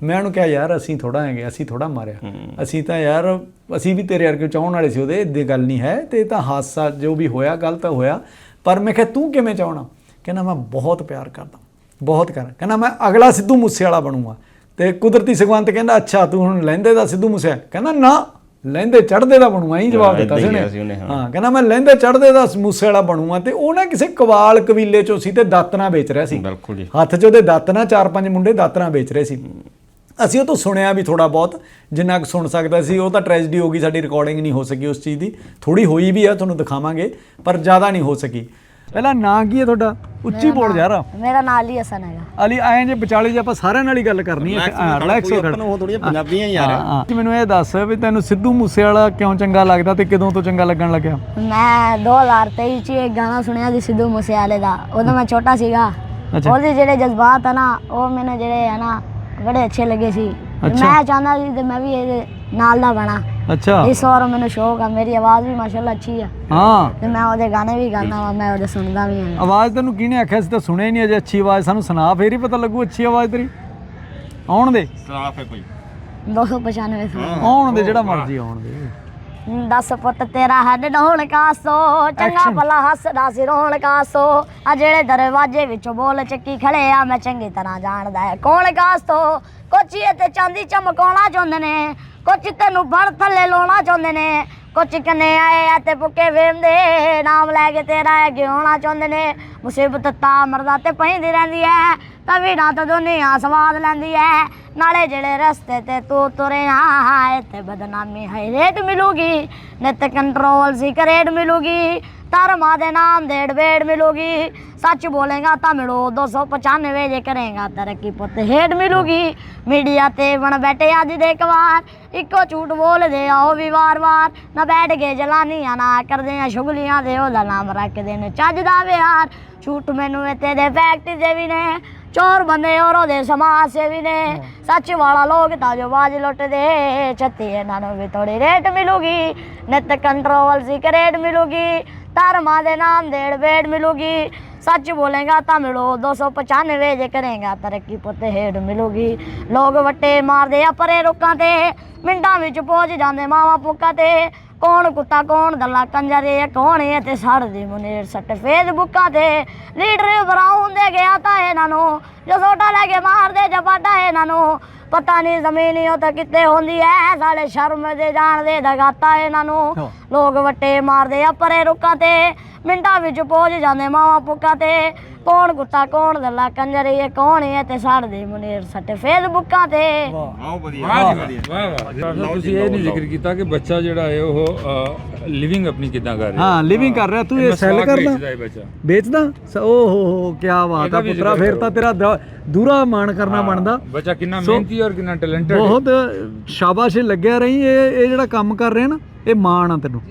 Speaker 1: ਮੈਂ ਉਹਨੂੰ ਕਿਹਾ ਯਾਰ ਅਸੀਂ ਥੋੜਾ ਹੈਗੇ ਅਸੀਂ ਥੋੜਾ ਮਾਰਿਆ। ਅਸੀਂ ਤਾਂ ਯਾਰ ਅਸੀਂ ਵੀ ਤੇਰੇ ਵਰਗੇ ਚਾਹਣ ਵਾਲੇ ਸੀ ਉਹਦੇ ਏਦਾਂ ਗੱਲ ਨਹੀਂ ਹੈ। ਤੇ ਇਹ ਤਾਂ ਹਾਦਸਾ ਜੋ ਵੀ ਹੋਇਆ ਗਲਤ ਹੋਇਆ। ਪਰ ਮੈਂ ਕਿਹਾ ਤੂੰ ਕਿਵੇਂ ਚਾਹਣਾ? ਕਹਿੰਦਾ ਮੈਂ ਬਹੁਤ ਪਿਆਰ ਕਰਦਾ। ਬਹੁਤ ਕਰ ਕਹਿੰਦਾ ਮੈਂ ਅਗਲਾ ਸਿੱਧੂ ਮੂਸੇ ਵਾਲਾ ਬਣੂੰਗਾ। ਤੇ ਕੁਦਰਤੀ ਸੁਖਵੰਤ ਕਹਿੰਦਾ ਅੱਛਾ ਤੂੰ ਹੁਣ ਲਹਿੰਦੇ ਦਾ ਸਿੱਧੂ ਮੂਸੇ ਕਹਿੰਦਾ ਨਾ ਲਹਿੰਦੇ ਚੜਦੇ ਦਾ ਬਣੂੰਗਾ ਹੀ ਜਵਾਬ ਦਿੱਤਾ ਸੀ ਉਹਨੇ।
Speaker 2: ਹਾਂ।
Speaker 1: ਕਹਿੰਦਾ ਮੈਂ ਲਹਿੰਦੇ ਚੜਦੇ ਦਾ ਮੂਸੇ ਵਾਲਾ ਬਣੂੰਗਾ ਤੇ ਉਹ ਨਾ ਕਿਸੇ ਕਵਾਲ ਕਬੀਲੇ ਚੋਂ ਸੀ ਤੇ ਦਾਤਨਾ ਵੇਚ ਰਿਹਾ ਸੀ।
Speaker 2: ਬਿਲਕੁਲ ਜੀ।
Speaker 1: ਹੱਥ 'ਚ ਉਹਦੇ ਦਾਤਨਾ ਚਾਰ ਪੰਜ ਮੁੰਡੇ ਦਾਤਨਾ ਵੇਚ ਰਹੇ ਸੀ। ਅਸੀਂ ਉਹ ਤੋਂ ਸੁਣਿਆ ਵੀ ਥੋੜਾ ਬਹੁਤ ਜਿੰਨਾ ਕੁ ਸੁਣ ਸਕਦਾ ਸੀ ਉਹ ਤਾਂ ਟ੍ਰੈਜਡੀ ਹੋ ਗਈ ਸਾਡੀ ਰਿਕਾਰਡਿੰਗ ਨਹੀਂ ਹੋ ਸਕੀ ਉਸ ਚੀਜ਼ ਦੀ। ਥੋੜੀ ਹੋਈ ਵੀ ਆ ਤੁਹਾਨੂੰ ਦਿਖਾਵਾਂਗੇ ਪਰ ਜ਼ਿਆਦਾ ਨਹੀਂ ਹੋ ਸਕੀ। ਪਹਿਲਾਂ ਨਾਂ ਕੀ ਹੈ ਤੁਹਾਡਾ? ਉੱਚੀ ਬੋਲ ਯਾਰ।
Speaker 3: ਮੇਰਾ ਨਾਲ ਹੀ ਹਸਨ ਹੈਗਾ।
Speaker 1: ਅਲੀ ਐਂ ਜੇ ਵਿਚਾਲੇ ਜੇ ਆਪਾਂ ਸਾਰਿਆਂ ਨਾਲ ਹੀ ਗੱਲ ਕਰਨੀ ਹੈ ਰਿਲੈਕਸ ਹੋ
Speaker 2: ਉਹ ਥੋੜੀਆਂ ਪੰਜਾਬੀਆਂ ਯਾਰ
Speaker 1: ਮੈਨੂੰ ਇਹ ਦੱਸ ਵੀ ਤੈਨੂੰ ਸਿੱਧੂ ਮੂਸੇ ਵਾਲਾ ਕਿਉਂ ਚੰਗਾ ਲੱਗਦਾ ਤੇ ਕਦੋਂ ਤੋਂ ਚੰਗਾ ਲੱਗਣ ਲੱਗਿਆ?
Speaker 3: ਮੈਂ 2023 ਚ ਇੱਕ ਗਾਣਾ ਸੁਣਿਆ ਸੀ ਸਿੱਧੂ ਮੂਸੇਵਾਲੇ ਦਾ। ਉਦੋਂ ਮੈਂ ਛੋਟਾ ਸੀਗਾ।
Speaker 1: ਅੱਛਾ।
Speaker 3: ਉਹਦੇ ਜਿਹੜੇ ਜਜ਼ਬਾਤ ਆ ਨਾ ਉਹ ਮੈਨੂੰ ਜਿਹੜੇ ਆ ਨਾ ਬੜੇ ਅੱਛੇ ਲੱਗੇ ਸੀ। ਮੈਂ ਚਾਹੁੰਦਾ ਸੀ ਤੇ ਮੈਂ ਵੀ ਇਹਦੇ ਨਾਲ ਦਾ ਬਣਾ।
Speaker 1: ਅੱਛਾ।
Speaker 3: ਇਸ ਵਾਰ ਮੈਨੂੰ ਸ਼ੌਕ ਆ ਮੇਰੀ ਆਵਾਜ਼ ਵੀ ਮਾਸ਼ਾਅੱਲਾ ਅੱਛੀ ਆ।
Speaker 1: ਹਾਂ।
Speaker 3: ਤੇ ਮੈਂ ਉਹਦੇ ਗਾਣੇ ਵੀ ਗਾਉਂਦਾ ਵਾ ਮੈਂ ਉਹਦੇ ਸੁਣਦਾ ਵੀ ਹਾਂ
Speaker 1: ਆਵਾਜ਼ ਤੈਨੂੰ ਕਿਹਨੇ ਆਖਿਆ ਸੀ ਤਾਂ ਸੁਣਿਆ ਹੀ ਨਹੀਂ ਅਜੇ ਅੱਛੀ ਆਵਾਜ਼ ਸਾਨੂੰ ਸੁਣਾ ਫੇਰ ਹੀ ਪਤਾ ਲੱਗੂ ਅੱਛੀ ਆਵਾਜ਼ ਤੇਰੀ। ਆਉਣ ਦੇ।
Speaker 2: ਸਰਾਫ ਹੈ ਕੋਈ।
Speaker 3: 295 ਸਾਲ
Speaker 1: ਆਉਣ ਦੇ ਜਿਹੜਾ ਮਰਜ਼ੀ ਆਉਣ ਦੇ।
Speaker 3: ਦਸ ਪੁੱਤ ਤੇਰਾ ਹੈਡ ਢੋਲ ਕਾਸੋ ਚੰਗਾ. ਭਲਾ ਹੱਸਦਾ ਸੀ ਰੋਣ ਕਾਸੋ। ਆ ਜਿਹੜੇ ਦਰਵਾਜ਼ੇ ਵਿੱਚੋਂ ਬੋਲ ਚੱਕੀ ਖੜੇ ਆ ਮੈਂ ਚੰਗੀ ਤਰ੍ਹਾਂ ਜਾਣਦਾ ਹੈ ਕੌਣ ਕਾਸਤੋ ਕੁਛ ਤੇ ਚਾਂਦੀ ਚਮਕਾਉਣਾ ਚਾਹੁੰਦੇ ਨੇ ਕੁਛ ਤੈਨੂੰ ਫੜ ਥੱਲੇ ਲਾਉਣਾ ਚਾਹੁੰਦੇ ਨੇ। ਕੁਛ ਕਨੇ ਆਏ ਆ ਤੇ ਪੁੱਕੇ ਵੇਂਦੇ, ਨਾਮ ਲੈ ਕੇ ਤੇਰਾ ਗਿਉਣਾ ਚਾਹੁੰਦੇ ਨੇ। ਮੁਸੀਬਤ ਤਾਂ ਮਰਦਾ ਤੇ ਪੈਂਦੀ ਰਹਿੰਦੀ ਐ, ਤਾਂ ਵੀੜਾ ਤਾਂ ਦੁਨੀਆ ਸਵਾਦ ਲੈਂਦੀ ਐ। ਨਾਲੇ ਜਿਹੜੇ ਰਸਤੇ ਤੇ ਤੂੰ ਤੁਰਿਆ, ਇੱਥੇ ਬਦਨਾਮੀ ਹੈ ਰੇਟ ਮਿਲੂਗੀ। ਨਿਤ ਕੰਟਰੋਲ ਸੀ ਕਰੇਟ ਮਿਲੂਗੀ, ਧਰਮਾਂ ਦੇ ਨਾਮ ਦੇ ਵੇੜ ਮਿਲੂਗੀ। ਸੱਚ ਬੋਲੇਗਾ ਤਾਂ ਮਿਲੋ 295 ਜੇ ਕਰੇਗਾ ਤਰੱਕੀ ਪੁੱਤ ਹੇਡ ਮਿਲੂਗੀ। ਮੀਡੀਆ ਤੇ ਬਣ ਬੈਠੇ ਅੱਜ ਦੇ ਕਵਾਰ ਇੱਕੋ ਝੂਠ ਬੋਲਦੇ ਆ ਉਹ ਵੀ ਵਾਰ-ਵਾਰ ਨਾ ਬੈਠ ਕੇ ਜਲਾਨੀਆਂ ਨਾ ਕਰਦੇ ਆ ਸ਼ੁਗਲੀਆਂ ਦੇ ਉਹਦਾ ਨਾਮ ਰੱਖਦੇ ਨੇ ਚੱਜ ਦਾ ਵਿਹਾਰ ਝੂਠ ਮੈਨੂੰ ਇਹ ਤੇਰੇ ਫੈਕਟ ਦੇ ਵੀ ਨੇ। ਚੋਰ ਬੰਦੇ ਔਰ ਉਹਦੇ ਸਮਾਜ ਸੇਵੀ ਨੇ। ਸੱਚ ਵਾਲਾ ਲੋਕ ਤਾਂ ਜੋ ਬਾਜ ਲੁੱਟਦੇ ਛੱਤੀ ਇਹਨਾਂ ਨੂੰ ਵੀ ਥੋੜੀ ਰੇਟ ਮਿਲੂਗੀ। ਨਿਤ ਕੰਟਰੋਲ ਸੀ ਰੇਟ ਮਿਲੂਗੀ। ਧਰਮਾਂ ਦੇ ਨਾਮ ਦੇੜ ਵੇੜ ਮਿਲੂਗੀ। ਸੱਚ ਬੋਲੇਗਾ ਤਾਂ ਮਿਲੋ 295 ਜੇ ਕਰੇਗਾ ਤਰੱਕੀ ਪੁੱਤ ਹੇੜ ਮਿਲੂਗੀ। ਲੋਕ ਵੱਟੇ ਮਾਰਦੇ ਆ ਪਰੇ ਰੁੱਕਾਂ ਤੇ ਮਿੰਟਾਂ ਵਿੱਚ ਪਹੁੰਚ ਜਾਂਦੇ ਮਾਵਾ ਪੁੱਕਾਂ ਤੇ। ਕੌਣ ਕੁੱਤਾ, ਕੌਣ ਦੱਲਾ ਕੰਜਰੇ ਕੌਣ ਇਹ ਤੇ ਸੜਦੀ ਮੁਨੇਰ ਸੱਟ। ਫੇਸਬੁੱਕਾਂ ਤੇ ਲੀਡਰ ਬਰਾਉ ਹੁੰਦੇ ਗਿਆ ਤਾਂ ਇਹਨਾਂ ਨੂੰ ਜੋ ਸੋਟਾ ਲੈ ਕੇ ਮਾਰਦੇ ਜਪਾਟਾ ਇਹਨਾਂ ਨੂੰ। ਪਤਾ ਨਹੀਂ ਜ਼ਮੀਨ ਹੀ ਉਹ ਤਾਂ ਕਿੱਥੇ ਹੁੰਦੀ ਐ। ਸਾਲੇ ਸ਼ਰਮ ਦੇ ਜਾਣਦੇ ਦਗਾਤਾ ਇਹਨਾਂ ਨੂੰ। ਲੋਕ ਵੱਟੇ ਮਾਰਦੇ ਆ ਪਰੇ ਰੁੱਕਾਂ ਤੇ। ਮਿੰਟਾਂ ਵਿੱਚ ਪਹੁੰਚ ਜਾਂਦੇ ਮਾਵਾ ਪੁੱਕਾਂ ਤੇ। ਕੌਣ ਕੁੱਤਾ ਕੌਣ ਦੱਲਾ ਕੰਜਰ ਇਹ ਕੌਣ ਹੈ ਤੇ ਛੱਡਦੇ ਮੁਨੇਰ ਸੱਟੇ ਫੇਸਬੁੱਕਾਂ ਤੇ।
Speaker 1: ਵਾਹ।
Speaker 2: ਵਧੀਆ।
Speaker 4: ਤੁਸੀਂ ਇਹ ਨਹੀਂ ਜ਼ਿਕਰ ਕੀਤਾ ਕਿ ਬੱਚਾ ਜਿਹੜਾ ਹੈ ਉਹ ਲਿਵਿੰਗ ਆਪਣੀ ਕਿਦਾਂ ਕਰ ਰਿਹਾ?
Speaker 1: ਹਾਂ ਲਿਵਿੰਗ ਕਰ ਰਿਹਾ। ਤੂੰ ਇਹ ਸੈੱਲ ਕਰਦਾ
Speaker 4: ਵੇਚਦਾ
Speaker 1: ਓ ਹੋ ਹੋ ਕੀ ਬਾਤ ਆ
Speaker 4: ਵੀ
Speaker 1: ਪੁੱਤਰਾ। ਫੇਰ ਤਾਂ ਤੇਰਾ ਦੂਰਾ ਮਾਣ ਕਰਨਾ ਬਣਦਾ।
Speaker 4: ਬੱਚਾ ਕਿੰਨਾ ਮਿਹਨਤੀ ਔਰ ਕਿੰਨਾ ਟੈਲੈਂਟਡ
Speaker 1: ਬਹੁਤ ਸ਼ਾਬਾਸ਼ ਲੱਗਿਆ ਰਹੀ ਇਹ ਇਹ ਜਿਹੜਾ ਕੰਮ ਕਰ ਰਹੇ ਨਾ ਇਹ ਮਾਣ ਆ ਤੈਨੂੰ।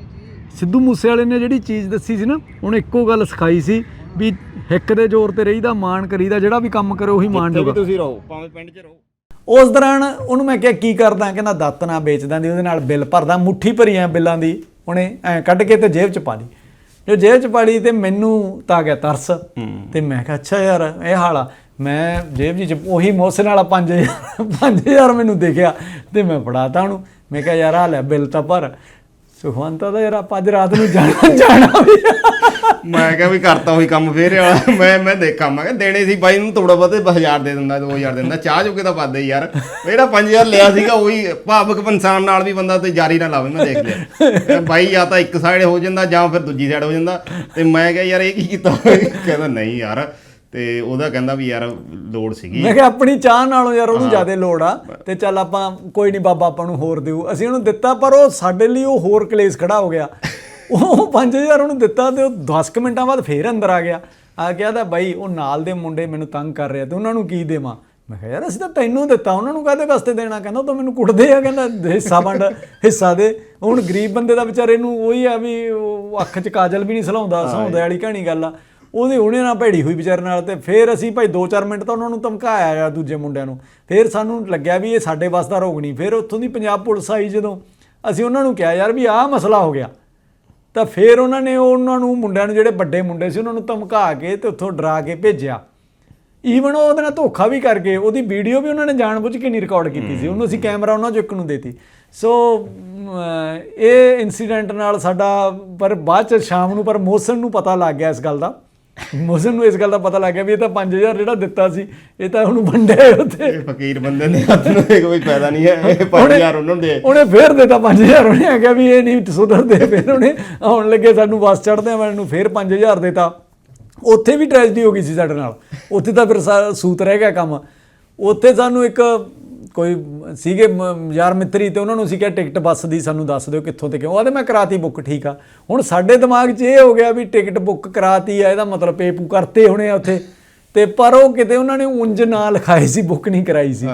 Speaker 1: ਸਿੱਧੂ ਮੂਸੇ ਵਾਲੇ ਨੇ ਜਿਹੜੀ ਚੀਜ਼ ਦੱਸੀ ਸੀ ਨਾ ਉਹਨੇ ਇੱਕੋ ਗੱਲ ਸਿਖਾਈ ਸੀ ਵੀ ਹਿੱਕ ਦੇ ਜ਼ੋਰ ਤੇ ਰਹੀਦਾ ਮਾਣ ਕਰੀਦਾ ਜਿਹੜਾ ਵੀ ਕੰਮ ਕਰੇ ਉਹੀ ਮਾਣ ਜੂਗਾ।
Speaker 2: ਤੁਸੀਂ ਰਹੋ ਭਾਵੇਂ ਪਿੰਡ 'ਚ ਰਹੋ।
Speaker 1: ਉਸ ਦੌਰਾਨ ਉਹਨੂੰ ਮੈਂ ਕਿਹਾ ਕੀ ਕਰਦਾ ਕਹਿੰਦਾ ਦਾਤ ਨਾ ਵੇਚਦਾ ਦੀ ਉਹਦੇ ਨਾਲ ਬਿੱਲ ਭਰਦਾ ਮੁੱਠੀ ਭਰੀ ਐ ਬਿੱਲਾਂ ਦੀ ਉਹਨੇ ਐ ਕੱਢ ਕੇ ਤੇ ਜੇਬ 'ਚ ਪਾ ਲਈ। ਜੋ ਜੇਬ 'ਚ ਪਾ ਲਈ ਤੇ ਮੈਨੂੰ ਤਾਂ ਗਿਆ ਤਰਸ। ਤੇ ਮੈਂ ਕਿਹਾ ਅੱਛਾ ਯਾਰ ਇਹ ਹਾਲਾ ਮੈਂ ਜੇਬ 'ਚ ਉਹੀ ਮੋਸੇ ਵਾਲਾ 5000 5000 ਮੈਨੂੰ ਦੇਖਿਆ ਤੇ ਮੈਂ ਫੜਾਤਾ ਉਹਨੂੰ। ਮੈਂ ਕਿਹਾ, ਯਾਰ ਆ ਲੈ, ਬਿੱਲ ਤਾਂ ਭਰ। ਸੁਖਵੰਤਾ ਦਾ ਯਾਰ, ਆਪਾਂ ਅੱਜ ਰਾਤ ਨੂੰ ਜਾਣਾ ਜਾਣਾ ਵੀ
Speaker 2: ਮੈਂ ਕਿਹਾ ਵੀ ਕਰਤਾ ਉਹੀ ਕੰਮ ਫੇਰ ਵਾਲਾ ਮੈਂ ਮੈਂ ਦੇਖਾਂ, ਮੈਂ ਕਿਹਾ ਦੇਣੇ ਸੀ ਬਾਈ ਨੂੰ ਥੋੜਾ ਬਹੁਤੇ 1000 ਦੇ ਦਿੰਦਾ 2000 ਦੇ ਦਿੰਦਾ। ਚਾਹ ਜੋਗੇ ਤਾਂ ਪਾਦੇ ਯਾਰ। ਮੇਰਾ 5000 ਲਿਆ ਸੀਗਾ, ਉਹੀ ਭਾਵਕ ਪਨਸਾਨ ਨਾਲ ਵੀ ਬੰਦਾ ਤੇ ਜਾਰੀ ਨਾ ਲਾਵੇ, ਮੈਂ ਦੇਖ ਲਿਆ। ਬਾਈ, ਜਾਂ ਤਾਂ ਇੱਕ ਸਾਈਡ ਹੋ ਜਾਂਦਾ ਜਾਂ ਫਿਰ ਦੂਜੀ ਸਾਈਡ ਹੋ ਜਾਂਦਾ। ਤੇ ਮੈਂ ਕਿਹਾ, ਯਾਰ, ਇਹ ਕੀ ਕੀਤਾ? ਕਹਿੰਦਾ, ਨਹੀਂ ਯਾਰ ਤੇ ਉਹਦਾ ਕਹਿੰਦਾ ਵੀ ਯਾਰ ਲੋੜ ਸੀਗੀ।
Speaker 1: ਮੈਂ ਕਿਹਾ ਆਪਣੀ ਚਾਹ ਨਾਲੋਂ ਯਾਰ ਉਹਨੂੰ ਜ਼ਿਆਦਾ ਲੋੜ ਆ ਤੇ ਚੱਲ ਆਪਾਂ ਕੋਈ ਨਹੀਂ ਬਾਬਾ ਆਪਾਂ ਨੂੰ ਹੋਰ ਦਿਓ। ਅਸੀਂ ਉਹਨੂੰ ਦਿੱਤਾ ਪਰ ਉਹ ਸਾਡੇ ਲਈ ਉਹ ਹੋਰ ਕਲੇਸ਼ ਖੜਾ ਹੋ ਗਿਆ। ਉਹ 5000 ਉਹਨੂੰ ਦਿੱਤਾ ਤੇ ਉਹ 10 ਕੁ ਮਿੰਟਾਂ ਬਾਅਦ ਫੇਰ ਅੰਦਰ ਆ ਗਿਆ। ਆ ਗਿਆ ਤਾਂ ਬਾਈ ਉਹ ਨਾਲ ਦੇ ਮੁੰਡੇ ਮੈਨੂੰ ਤੰਗ ਕਰ ਰਿਹਾ ਤੇ ਉਹਨਾਂ ਨੂੰ ਕੀ ਦੇਵਾਂ? ਮੈਂ ਕਿਹਾ ਯਾਰ ਅਸੀਂ ਤਾਂ ਤੈਨੂੰ ਦਿੱਤਾ ਉਹਨਾਂ ਨੂੰ ਕਾਹਦੇ ਵਾਸਤੇ ਦੇਣਾ? ਕਹਿੰਦਾ ਉਹ ਤਾਂ ਮੈਨੂੰ ਕੁੱਟਦੇ ਆ ਕਹਿੰਦਾ ਹਿੱਸਾ ਵੰਡ ਹਿੱਸਾ ਦੇ। ਹੁਣ ਗਰੀਬ ਬੰਦੇ ਦਾ ਵਿਚਾਰੇ ਨੂੰ ਉਹੀ ਆ ਵੀ ਉਹ ਅੱਖ 'ਚ ਕਾਜਲ ਵੀ ਨਹੀਂ ਸਲਾਉਂਦਾ ਸੌਂਦੇ ਵਾਲੀ ਕਹਾਣੀ ਗੱਲ ਆ। ਉਹਦੇ ਉਹਨੇ ਨਾਲ ਭੈੜੀ ਹੋਈ ਵਿਚਾਰੇ ਨਾਲ ਤੇ ਫਿਰ ਅਸੀਂ ਭਾਈ 2-4 ਮਿੰਟ ਤਾਂ ਉਹਨਾਂ ਨੂੰ ਧਮਕਾਇਆ ਆ ਦੂਜੇ ਮੁੰਡਿਆਂ ਨੂੰ। ਫਿਰ ਸਾਨੂੰ ਲੱਗਿਆ ਵੀ ਇਹ ਸਾਡੇ ਵੱਸ ਦਾ ਰੋਗ ਨਹੀਂ। ਫਿਰ ਉੱਥੋਂ ਦੀ ਪੰਜਾਬ ਪੁਲਿਸ ਆਈ ਜਦੋਂ। ਅਸੀਂ ਉਹਨਾਂ ਨੂੰ ਕਿਹਾ ਯਾਰ ਵੀ ਆਹ ਮਸਲਾ ਹੋ ਗਿਆ। ਤਾਂ ਫਿਰ ਉਹਨਾਂ ਨੇ ਉਹਨਾਂ ਨੂੰ ਮੁੰਡਿਆਂ ਨੂੰ ਜਿਹੜੇ ਵੱਡੇ ਮੁੰਡੇ ਸੀ ਉਹਨਾਂ ਨੂੰ ਧਮਕਾ ਕੇ ਤੇ ਉੱਥੋਂ ਡਰਾ ਕੇ ਭੇਜਿਆ। ਈਵਨ ਉਹ ਉਹਦੇ ਨਾਲ ਧੋਖਾ ਵੀ ਕਰਕੇ ਉਹਦੀ ਵੀਡੀਓ ਵੀ ਉਹਨਾਂ ਨੇ ਜਾਣਬੁੱਝ ਕੇ ਨਹੀਂ ਰਿਕਾਰਡ ਕੀਤੀ ਸੀ। ਉਹਨੂੰ ਅਸੀਂ ਕੈਮਰਾ ਉਹਨਾਂ ਚੋਂ ਇੱਕ ਨੂੰ ਦੇਤੀ। ਸੋ ਇਹ ਇਨਸੀਡੈਂਟ ਨਾਲ ਸਾਡਾ ਪਰ ਬਾਅਦ ਚ ਸ਼ਾਮ ਨੂੰ ਪਰ ਮੋਸਨ ਨੂੰ ਪਤਾ ਲੱਗ ਗਿਆ ਇਸ ਗੱਲ ਦਾ। ਮੋਸਨ ਨੂੰ ਇਸ ਗੱਲ ਦਾ ਪਤਾ ਲੱਗ ਗਿਆ ਵੀ ਇਹ ਤਾਂ 5000 ਜਿਹੜਾ ਦਿੱਤਾ ਸੀ ਇਹ ਤਾਂ ਉਹਨੂੰ ਵੰਡਿਆ ਉੱਥੇ।
Speaker 2: ਇਹ ਫਕੀਰ ਬੰਦੇ ਦੇ ਹੱਥ ਨੂੰ ਇਹ ਕੋਈ ਫਾਇਦਾ ਨਹੀਂ ਹੈ ਇਹ 5000 ਉਹਨਾਂ ਨੂੰ ਦੇ।
Speaker 1: ਉਹਨੇ ਫੇਰ ਦਿੱਤਾ 5000 ਉਹਨੇ ਆ ਗਿਆ ਵੀ ਇਹ ਨਹੀਂ ਸੁਧਰਦੇ ਫਿਰ ਉਹਨੇ ਆਉਣ ਲੱਗੇ ਸਾਨੂੰ ਬੱਸ ਚੜਦੇ ਮੈਨੂੰ ਫੇਰ 5000 ਦਿੱਤਾ। ਉੱਥੇ ਵੀ ਟ੍ਰੈਜਡੀ ਹੋ ਗਈ ਸੀ ਸਾਡੇ ਨਾਲ। ਉੱਥੇ ਤਾਂ ਫਿਰ ਸੂਤ ਰਹਿ ਗਿਆ ਕੰਮ। ਉੱਥੇ ਸਾਨੂੰ ਇੱਕ ਕੋਈ ਸੀਗੇ ਯਾਰ ਮਿੱਤਰੀ ਤੇ ਉਹਨਾਂ ਨੂੰ ਸੀ ਕਿਹਾ ਟਿਕਟ ਬੱਸ ਦੀ ਸਾਨੂੰ ਦੱਸ ਦਿਓ ਕਿੱਥੋਂ ਤੇ ਕਿਉਂ। ਆਦੇ ਮੈਂ ਕਰਾਤੀ ਬੁੱਕ ਠੀਕ ਆ। ਹੁਣ ਸਾਡੇ ਦਿਮਾਗ 'ਚ ਇਹ ਹੋ ਗਿਆ ਵੀ ਟਿਕਟ ਬੁੱਕ ਕਰਾਤੀ ਆ ਇਹਦਾ ਮਤਲਬ ਪੇਪੂ ਕਰਤੇ ਹੋਣੇ ਆ ਉੱਥੇ। ਤੇ ਪਰ ਉਹ ਕਿਤੇ ਉਹਨਾਂ ਨੇ ਉਂਝ ਨਾ ਲਿਖਾਏ ਸੀ ਬੁੱਕ ਨਹੀਂ ਕਰਾਈ ਸੀ।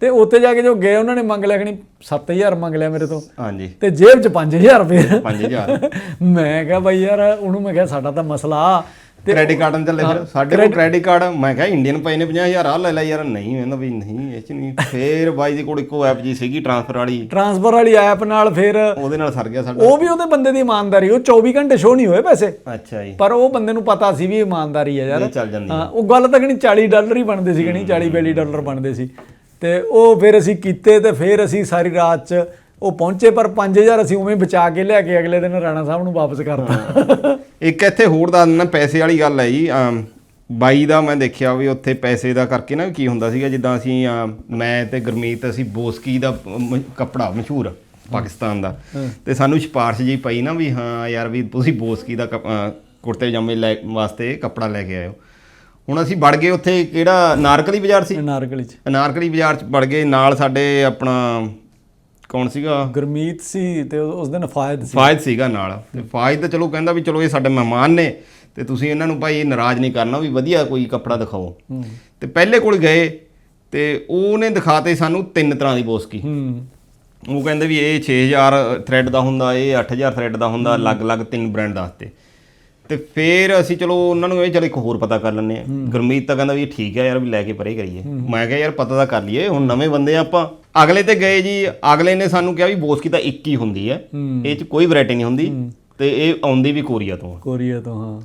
Speaker 1: ਤੇ ਉੱਥੇ ਜਾ ਕੇ ਜੋ ਗਏ ਉਹਨਾਂ ਨੇ ਮੰਗ ਲਿਆ ਕਿ ਨਹੀਂ 7000 ਮੰਗ ਲਿਆ ਮੇਰੇ ਤੋਂ।
Speaker 2: ਹਾਂਜੀ।
Speaker 1: ਤੇ ਜੇਬ 'ਚ 5000 ਰੁਪਏ।
Speaker 2: 5000
Speaker 1: ਮੈਂ ਕਿਹਾ ਬਈ ਯਾਰ ਉਹਨੂੰ ਮੈਂ ਕਿਹਾ ਸਾਡਾ ਤਾਂ ਮਸਲਾ
Speaker 2: ਕ੍ਰੈਡਿਟ ਕਾਰਡ ਚੱਲੇ ਫਿਰ ਸਾਡੇ ਕੋਲ ਕ੍ਰੈਡਿਟ ਕਾਰਡ ਮੈਂ ਕਿਹਾ ਇੰਡੀਅਨ ਪਏ ਨੇ 50000 ਆ ਲੈ ਲੈ ਯਾਰ। ਨਹੀਂ ਕਹਿੰਦਾ ਵੀ ਨਹੀਂ ਇਹ ਚ ਨਹੀਂ। ਫੇਰ ਬਾਈ ਦੀ ਕੋਲ ਇੱਕੋ ਐਪ ਜੀ ਸੀਗੀ ਟ੍ਰਾਂਸਫਰ ਵਾਲੀ।
Speaker 1: ਟ੍ਰਾਂਸਫਰ ਵਾਲੀ ਐਪ ਨਾਲ ਫਿਰ
Speaker 2: ਉਹਦੇ ਨਾਲ ਸਰ ਗਿਆ ਸਾਡਾ।
Speaker 1: ਉਹ ਵੀ ਉਹਦੇ ਬੰਦੇ ਦੀ ਇਮਾਨਦਾਰੀ ਉਹ 24 ਘੰਟੇ ਸ਼ੋ ਨਹੀਂ ਹੋਏ ਪੈਸੇ।
Speaker 2: ਅੱਛਾ ਜੀ।
Speaker 1: ਪਰ ਉਹ ਬੰਦੇ ਨੂੰ ਪਤਾ ਸੀ ਵੀ ਇਮਾਨਦਾਰੀ ਹੈ ਯਾਰ।
Speaker 2: ਚੱਲ ਜਾਂਦੀ
Speaker 1: ਉਹ ਗੱਲ ਤਾਂ ਕਹਣੀ 40 ਡਾਲਰ ਹੀ ਬਣਦੇ ਸੀ ਕਹਣੀ 40 42 ਡਾਲਰ ਬਣਦੇ ਸੀ। ਤੇ ਉਹ ਫਿਰ ਅਸੀਂ ਕੀਤੇ ਤੇ ਫਿਰ ਅਸੀਂ ਸਾਰੀ ਰਾਤ ਚ ਉਹ ਪਹੁੰਚੇ ਪਰ 5000 ਅਸੀਂ ਉਵੇਂ ਬਚਾ ਕੇ ਲਿਆ ਕੇ ਅਗਲੇ ਦਿਨ ਰਾਣਾ ਸਾਹਿਬ ਨੂੰ ਵਾਪਸ ਕਰਤਾ।
Speaker 2: ਇੱਕ ਇੱਥੇ ਹੋਰ ਦੱਸ ਦਿੰਦਾ ਪੈਸੇ ਵਾਲੀ ਗੱਲ ਹੈ ਜੀ ਬਾਈ ਦਾ ਮੈਂ ਦੇਖਿਆ ਵੀ ਉੱਥੇ ਪੈਸੇ ਦਾ ਕਰਕੇ ਨਾ ਕੀ ਹੁੰਦਾ ਸੀਗਾ ਜਿੱਦਾਂ ਅਸੀਂ ਮੈਂ ਤੇ ਗੁਰਮੀਤ ਅਸੀਂ ਬੋਸਕੀ ਦਾ ਕੱਪੜਾ ਮਸ਼ਹੂਰ ਪਾਕਿਸਤਾਨ ਦਾ। ਤੇ ਸਾਨੂੰ ਸਿਫਾਰਿਸ਼ ਜੀ ਪਈ ਨਾ ਵੀ ਹਾਂ ਯਾਰ ਵੀ ਤੁਸੀਂ ਬੋਸਕੀ ਦਾ ਕੁੜਤੇ ਪਜਾਮੇ ਲੈ ਵਾਸਤੇ ਕੱਪੜਾ ਲੈ ਕੇ ਆਇਓ। ਹੁਣ ਅਸੀਂ ਵੜ ਗਏ ਉੱਥੇ ਕਿਹੜਾ ਨਾਰਕਲੀ ਬਾਜ਼ਾਰ ਸੀ?
Speaker 1: ਨਾਰਗਲੀ ਚ।
Speaker 2: ਨਾਰਕਲੀ ਬਾਜ਼ਾਰ ਚ ਵੜ ਗਏ ਨਾਲ ਸਾਡੇ ਆਪਣਾ ਕੌਣ ਸੀਗਾ?
Speaker 1: ਗੁਰਮੀਤ ਸੀ ਤੇ ਉਹ- ਉਸ ਦਿਨ ਫਾਇਦ ਸੀ।
Speaker 2: ਫਾਇਦ ਸੀਗਾ ਨਾਲ। ਤੇ ਫਾਇਦ ਤਾਂ ਚਲੋ ਕਹਿੰਦਾ ਵੀ ਚਲੋ ਇਹ ਸਾਡੇ ਮਹਿਮਾਨ ਨੇ ਤੇ ਤੁਸੀਂ ਇਹਨਾਂ ਨੂੰ ਭਾਈ ਨਾਰਾਜ਼ ਨਹੀਂ ਕਰਨਾ ਵੀ ਵਧੀਆ ਕੋਈ ਕੱਪੜਾ ਦਿਖਾਓ। ਤੇ ਪਹਿਲੇ ਕੋਲ ਗਏ ਤੇ ਉਹਨੇ ਦਿਖਾਤੇ ਸਾਨੂੰ ਤਿੰਨ ਤਰ੍ਹਾਂ ਦੀ ਬੋਸਕੀ।
Speaker 1: ਹੂੰ।
Speaker 2: ਉਹ ਕਹਿੰਦੇ ਵੀ ਇਹ 6000 ਥ੍ਰੈਡ ਦਾ ਹੁੰਦਾ ਇਹ 8000 ਥ੍ਰੈਡ ਦਾ ਹੁੰਦਾ ਅਲੱਗ-ਅਲੱਗ ਤਿੰਨ ਬ੍ਰਾਂਡ ਦੱਸਤੇ। ਤੇ ਫਿਰ ਅਸੀਂ ਚਲੋ ਉਹਨਾਂ ਨੂੰ ਇਹ ਚਲ ਇੱਕ ਹੋਰ ਪਤਾ ਕਰ ਲੈਂਦੇ ਆ ਗੁਰਮੀਤ ਤਾਂ ਕਹਿੰਦਾ ਵੀ ਇਹ ਠੀਕ ਹੈ ਯਾਰ ਵੀ ਲੈ ਕੇ ਪਰੇ ਕਰੀਏ। ਮੈਂ ਕਿਹਾ ਯਾਰ ਪਤਾ ਤਾਂ ਕਰ ਲਈਏ ਹੁਣ ਨਵੇਂ ਬੰਦੇ ਆ ਆਪਾਂ। ਅਗਲੇ ਤੇ ਗਏ ਜੀ ਅਗਲੇ ਨੇ ਸਾਨੂੰ ਕਿਹਾ ਵੀ ਬੋਸਕੀ ਤਾਂ ਇੱਕ ਹੀ ਹੁੰਦੀ ਹੈ। ਇਹ ਚ ਕੋਈ ਵੈਰਾਈਟੀ ਨਹੀਂ ਹੁੰਦੀ। ਤੇ ਇਹ ਆਉਂਦੀ ਵੀ ਕੋਰੀਆ ਤੋਂ ਆ।
Speaker 1: ਕੋਰੀਆ ਤੋਂ ਹਾਂ।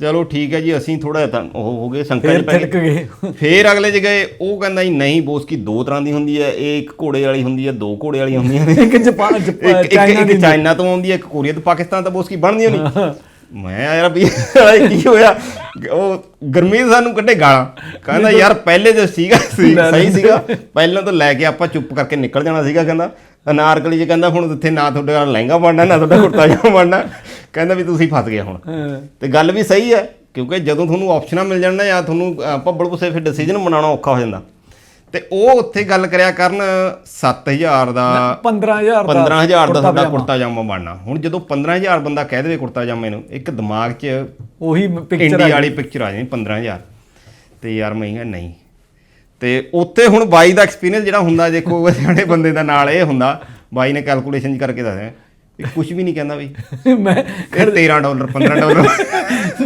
Speaker 2: ਚਲੋ ਠੀਕ ਹੈ ਜੀ ਅਸੀਂ ਥੋੜਾ ਤਾਂ ਉਹ ਹੋ ਗਏ ਸੰਕਟ ਪੈ
Speaker 1: ਗਏ।
Speaker 2: ਫੇਰ ਅਗਲੇ ਚ ਗਏ ਉਹ ਕਹਿੰਦਾ ਜੀ ਨਹੀਂ ਬੋਸਕੀ ਦੋ ਤਰ੍ਹਾਂ ਦੀ ਹੁੰਦੀ ਹੈ ਇਹ ਇੱਕ ਘੋੜੇ ਵਾਲੀ ਹੁੰਦੀ ਹੈ ਦੋ ਘੋੜੇ ਵਾਲੀਆਂ ਹੁੰਦੀਆਂ ਨੇ।
Speaker 1: ਇੱਕ ਜਾਪਾਨ
Speaker 2: ਚਾਈਨਾ ਤੋਂ ਆਉਂਦੀ ਹੈ ਇੱਕ ਕੋਰੀਆ ਤੋਂ ਪਾਕਿਸਤਾਨ ਤਾਂ ਬੋਸਕੀ ਬਣਦੀ ਨਹੀਂ ਮੈਂ ਯਾਰ ਵੀ ਕੀ ਹੋਇਆ ਉਹ ਗਰਮੀਤ ਸਾਨੂੰ ਕੱਢੇ ਗਾਲਾਂ। ਕਹਿੰਦਾ ਯਾਰ ਪਹਿਲੇ ਜੋ ਸੀਗਾ ਸੀ- ਸਹੀ ਸੀਗਾ। ਪਹਿਲਾਂ ਤੋਂ ਲੈ ਕੇ ਆਪਾਂ ਚੁੱਪ ਕਰਕੇ ਨਿਕਲ ਜਾਣਾ ਸੀਗਾ ਕਹਿੰਦਾ। ਅਨਾਰਕਲੀ ਜੀ ਕਹਿੰਦਾ ਹੁਣ ਇੱਥੇ ਨਾ ਤੁਹਾਡੇ ਨਾਲ ਲਹਿੰਗਾ ਬਣਨਾ ਨਾ ਤੁਹਾਡਾ ਕੁੜਤਾ ਜਾਮਾ ਬਣਨਾ। ਕਹਿੰਦਾ ਵੀ ਤੁਸੀਂ ਫਸ ਗਏ ਹੁਣ। ਤੇ ਗੱਲ ਵੀ ਸਹੀ ਹੈ ਕਿਉਂਕਿ ਜਦੋਂ ਤੁਹਾਨੂੰ ਆਪਸ਼ਨਾਂ ਮਿਲ ਜਾਣ ਨਾ ਜਾਂ ਤੁਹਾਨੂੰ ਅ, ਭੱਬਲ ਭੁੱਸੇ ਫਿਰ ਡਿਸੀਜਨ ਬਣਾਉਣਾ ਔਖਾ ਹੋ ਜਾਂਦਾ। ਤੇ ਉਹ ਉੱਥੇ ਗੱਲ ਕਰਿਆ ਕਰਨ 7000 ਦਾ
Speaker 1: 15000 ਦਾ
Speaker 2: 15000 ਦਾ ਤੁਹਾਡਾ
Speaker 1: ਪਜਾਮਾ।
Speaker 2: ਕੁੜਤਾ ਜਾਮਾ ਬਣਨਾ। ਹੁਣ ਜਦੋਂ 15000 ਬੰਦਾ ਕਹਿ ਦੇਵੇ ਕੁੜਤਾ ਜਾਮੇ ਨੂੰ ਇੱਕ ਦਿਮਾਗ 'ਚ
Speaker 1: ਉਹੀ ਪਿਕਚਰ
Speaker 2: ਇੰਡੀਆ ਵਾਲੀ ਪਿਕਚਰ ਆ ਜਾਂਦੀ 15000 ਤੇ ਯਾਰ ਮੈਂ ਕਿਹਾ ਨਹੀਂ। ਤੇ ਉੱਥੇ ਹੁਣ ਬਾਈ ਦਾ ਐਕਸਪੀਰੀਅੰਸ ਜਿਹੜਾ ਹੁੰਦਾ ਦੇਖੋ ਸਿਆਣੇ ਬੰਦੇ ਦਾ ਨਾਲ ਇਹ ਹੁੰਦਾ ਬਾਈ ਨੇ ਕੈਲਕੂਲੇਸ਼ਨ ਜੀ ਕਰਕੇ ਦੱਸਿਆ। ਇਹ ਕੁਝ ਵੀ ਨਹੀਂ ਕਹਿੰਦਾ ਵੀ।
Speaker 1: ਮੈਂ
Speaker 2: ਇਹ 13 ਡਾਲਰ 15 ਡਾਲਰ।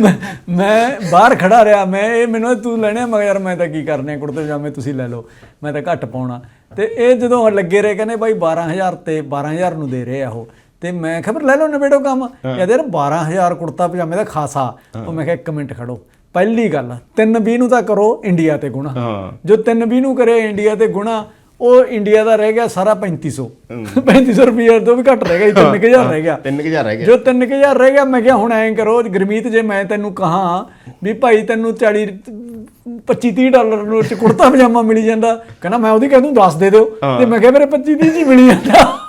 Speaker 1: ਮੈਂ- ਬਾਹਰ ਖੜਾ ਰਿਹਾ ਮੈਂ ਇਹ ਮੈਨੂੰ ਤੂੰ ਲੈਣੇ ਆ, ਮੈਂ ਕਿਹਾ ਯਾਰ ਮੈਂ ਤਾਂ ਕੀ ਕਰਨੇ ਕੁੜਤੇ ਪਜਾਮੇ ਤੁਸੀਂ ਲੈ ਲਓ ਮੈਂ ਤਾਂ ਘੱਟ ਪਾਉਣਾ। ਤੇ ਇਹ ਜਦੋਂ ਲੱਗੇ ਰਹੇ ਕਹਿੰਦੇ ਬਾਈ 12000 ਤੇ 12000 ਨੂੰ ਦੇ ਰਹੇ ਆ ਉਹ। ਤੇ ਮੈਂ ਖਬਰ ਲੈ ਲਓ ਨਵੇੜੋ ਕੰਮ। ਕਹਿੰਦੇ ਯਾਰ 12000 ਕੁੜਤਾ ਪਜਾਮੇ ਦਾ ਖਾਸਾ। ਉਹ ਮੈਂ ਕਿਹਾ ਇੱਕ ਮਿੰਟ ਖੜੋ ਪਹਿਲੀ ਗੱਲ 320 ਨੂੰ ਤਾਂ ਕਰੋ ਇੰਡੀਆ ਤੇ ਗੁਣਾ। ਜੋ 320 ਨੂੰ ਕਰੇ ਇੰਡੀਆ ਤੇ ਗੁਣਾ ਉਹ ਇੰਡੀਆ ਦਾ ਰਹਿ ਗਿਆ ਸਾਰਾ 3500 3500 ਰੁਪਏ ਤੋਂ ਵੀ ਘੱਟ ਰਹਿ ਗਿਆ 3000 ਰਹਿ ਗਿਆ।
Speaker 2: 3000 ਰਹਿ ਗਿਆ।
Speaker 1: ਜੋ 3000 ਰਹਿ ਗਿਆ ਮੈਂ ਕਿਹਾ ਹੁਣ ਐਂ ਕਰੋ ਗਰਮੀਤ ਜੇ ਮੈਂ ਤੈਨੂੰ ਕਹਾ ਵੀ ਭਾਈ ਤੈਨੂੰ 40 25 30 ਡਾਲਰ ਨੂੰ ਚ ਕੁੜਤਾ ਪਜਾਮਾ ਮਿਲੀ ਜਾਂਦਾ ਕਹਿੰਦਾ ਮੈਂ ਉਹਦੀ ਕਹਿ ਦੂੰ 10 ਦੇ ਦਿਓ। ਤੇ ਮੈਂ ਕਿਹਾ ਮੇਰੇ 25 30 ਚ ਹੀ ਮਿਲੀ ਜਾਂਦਾ।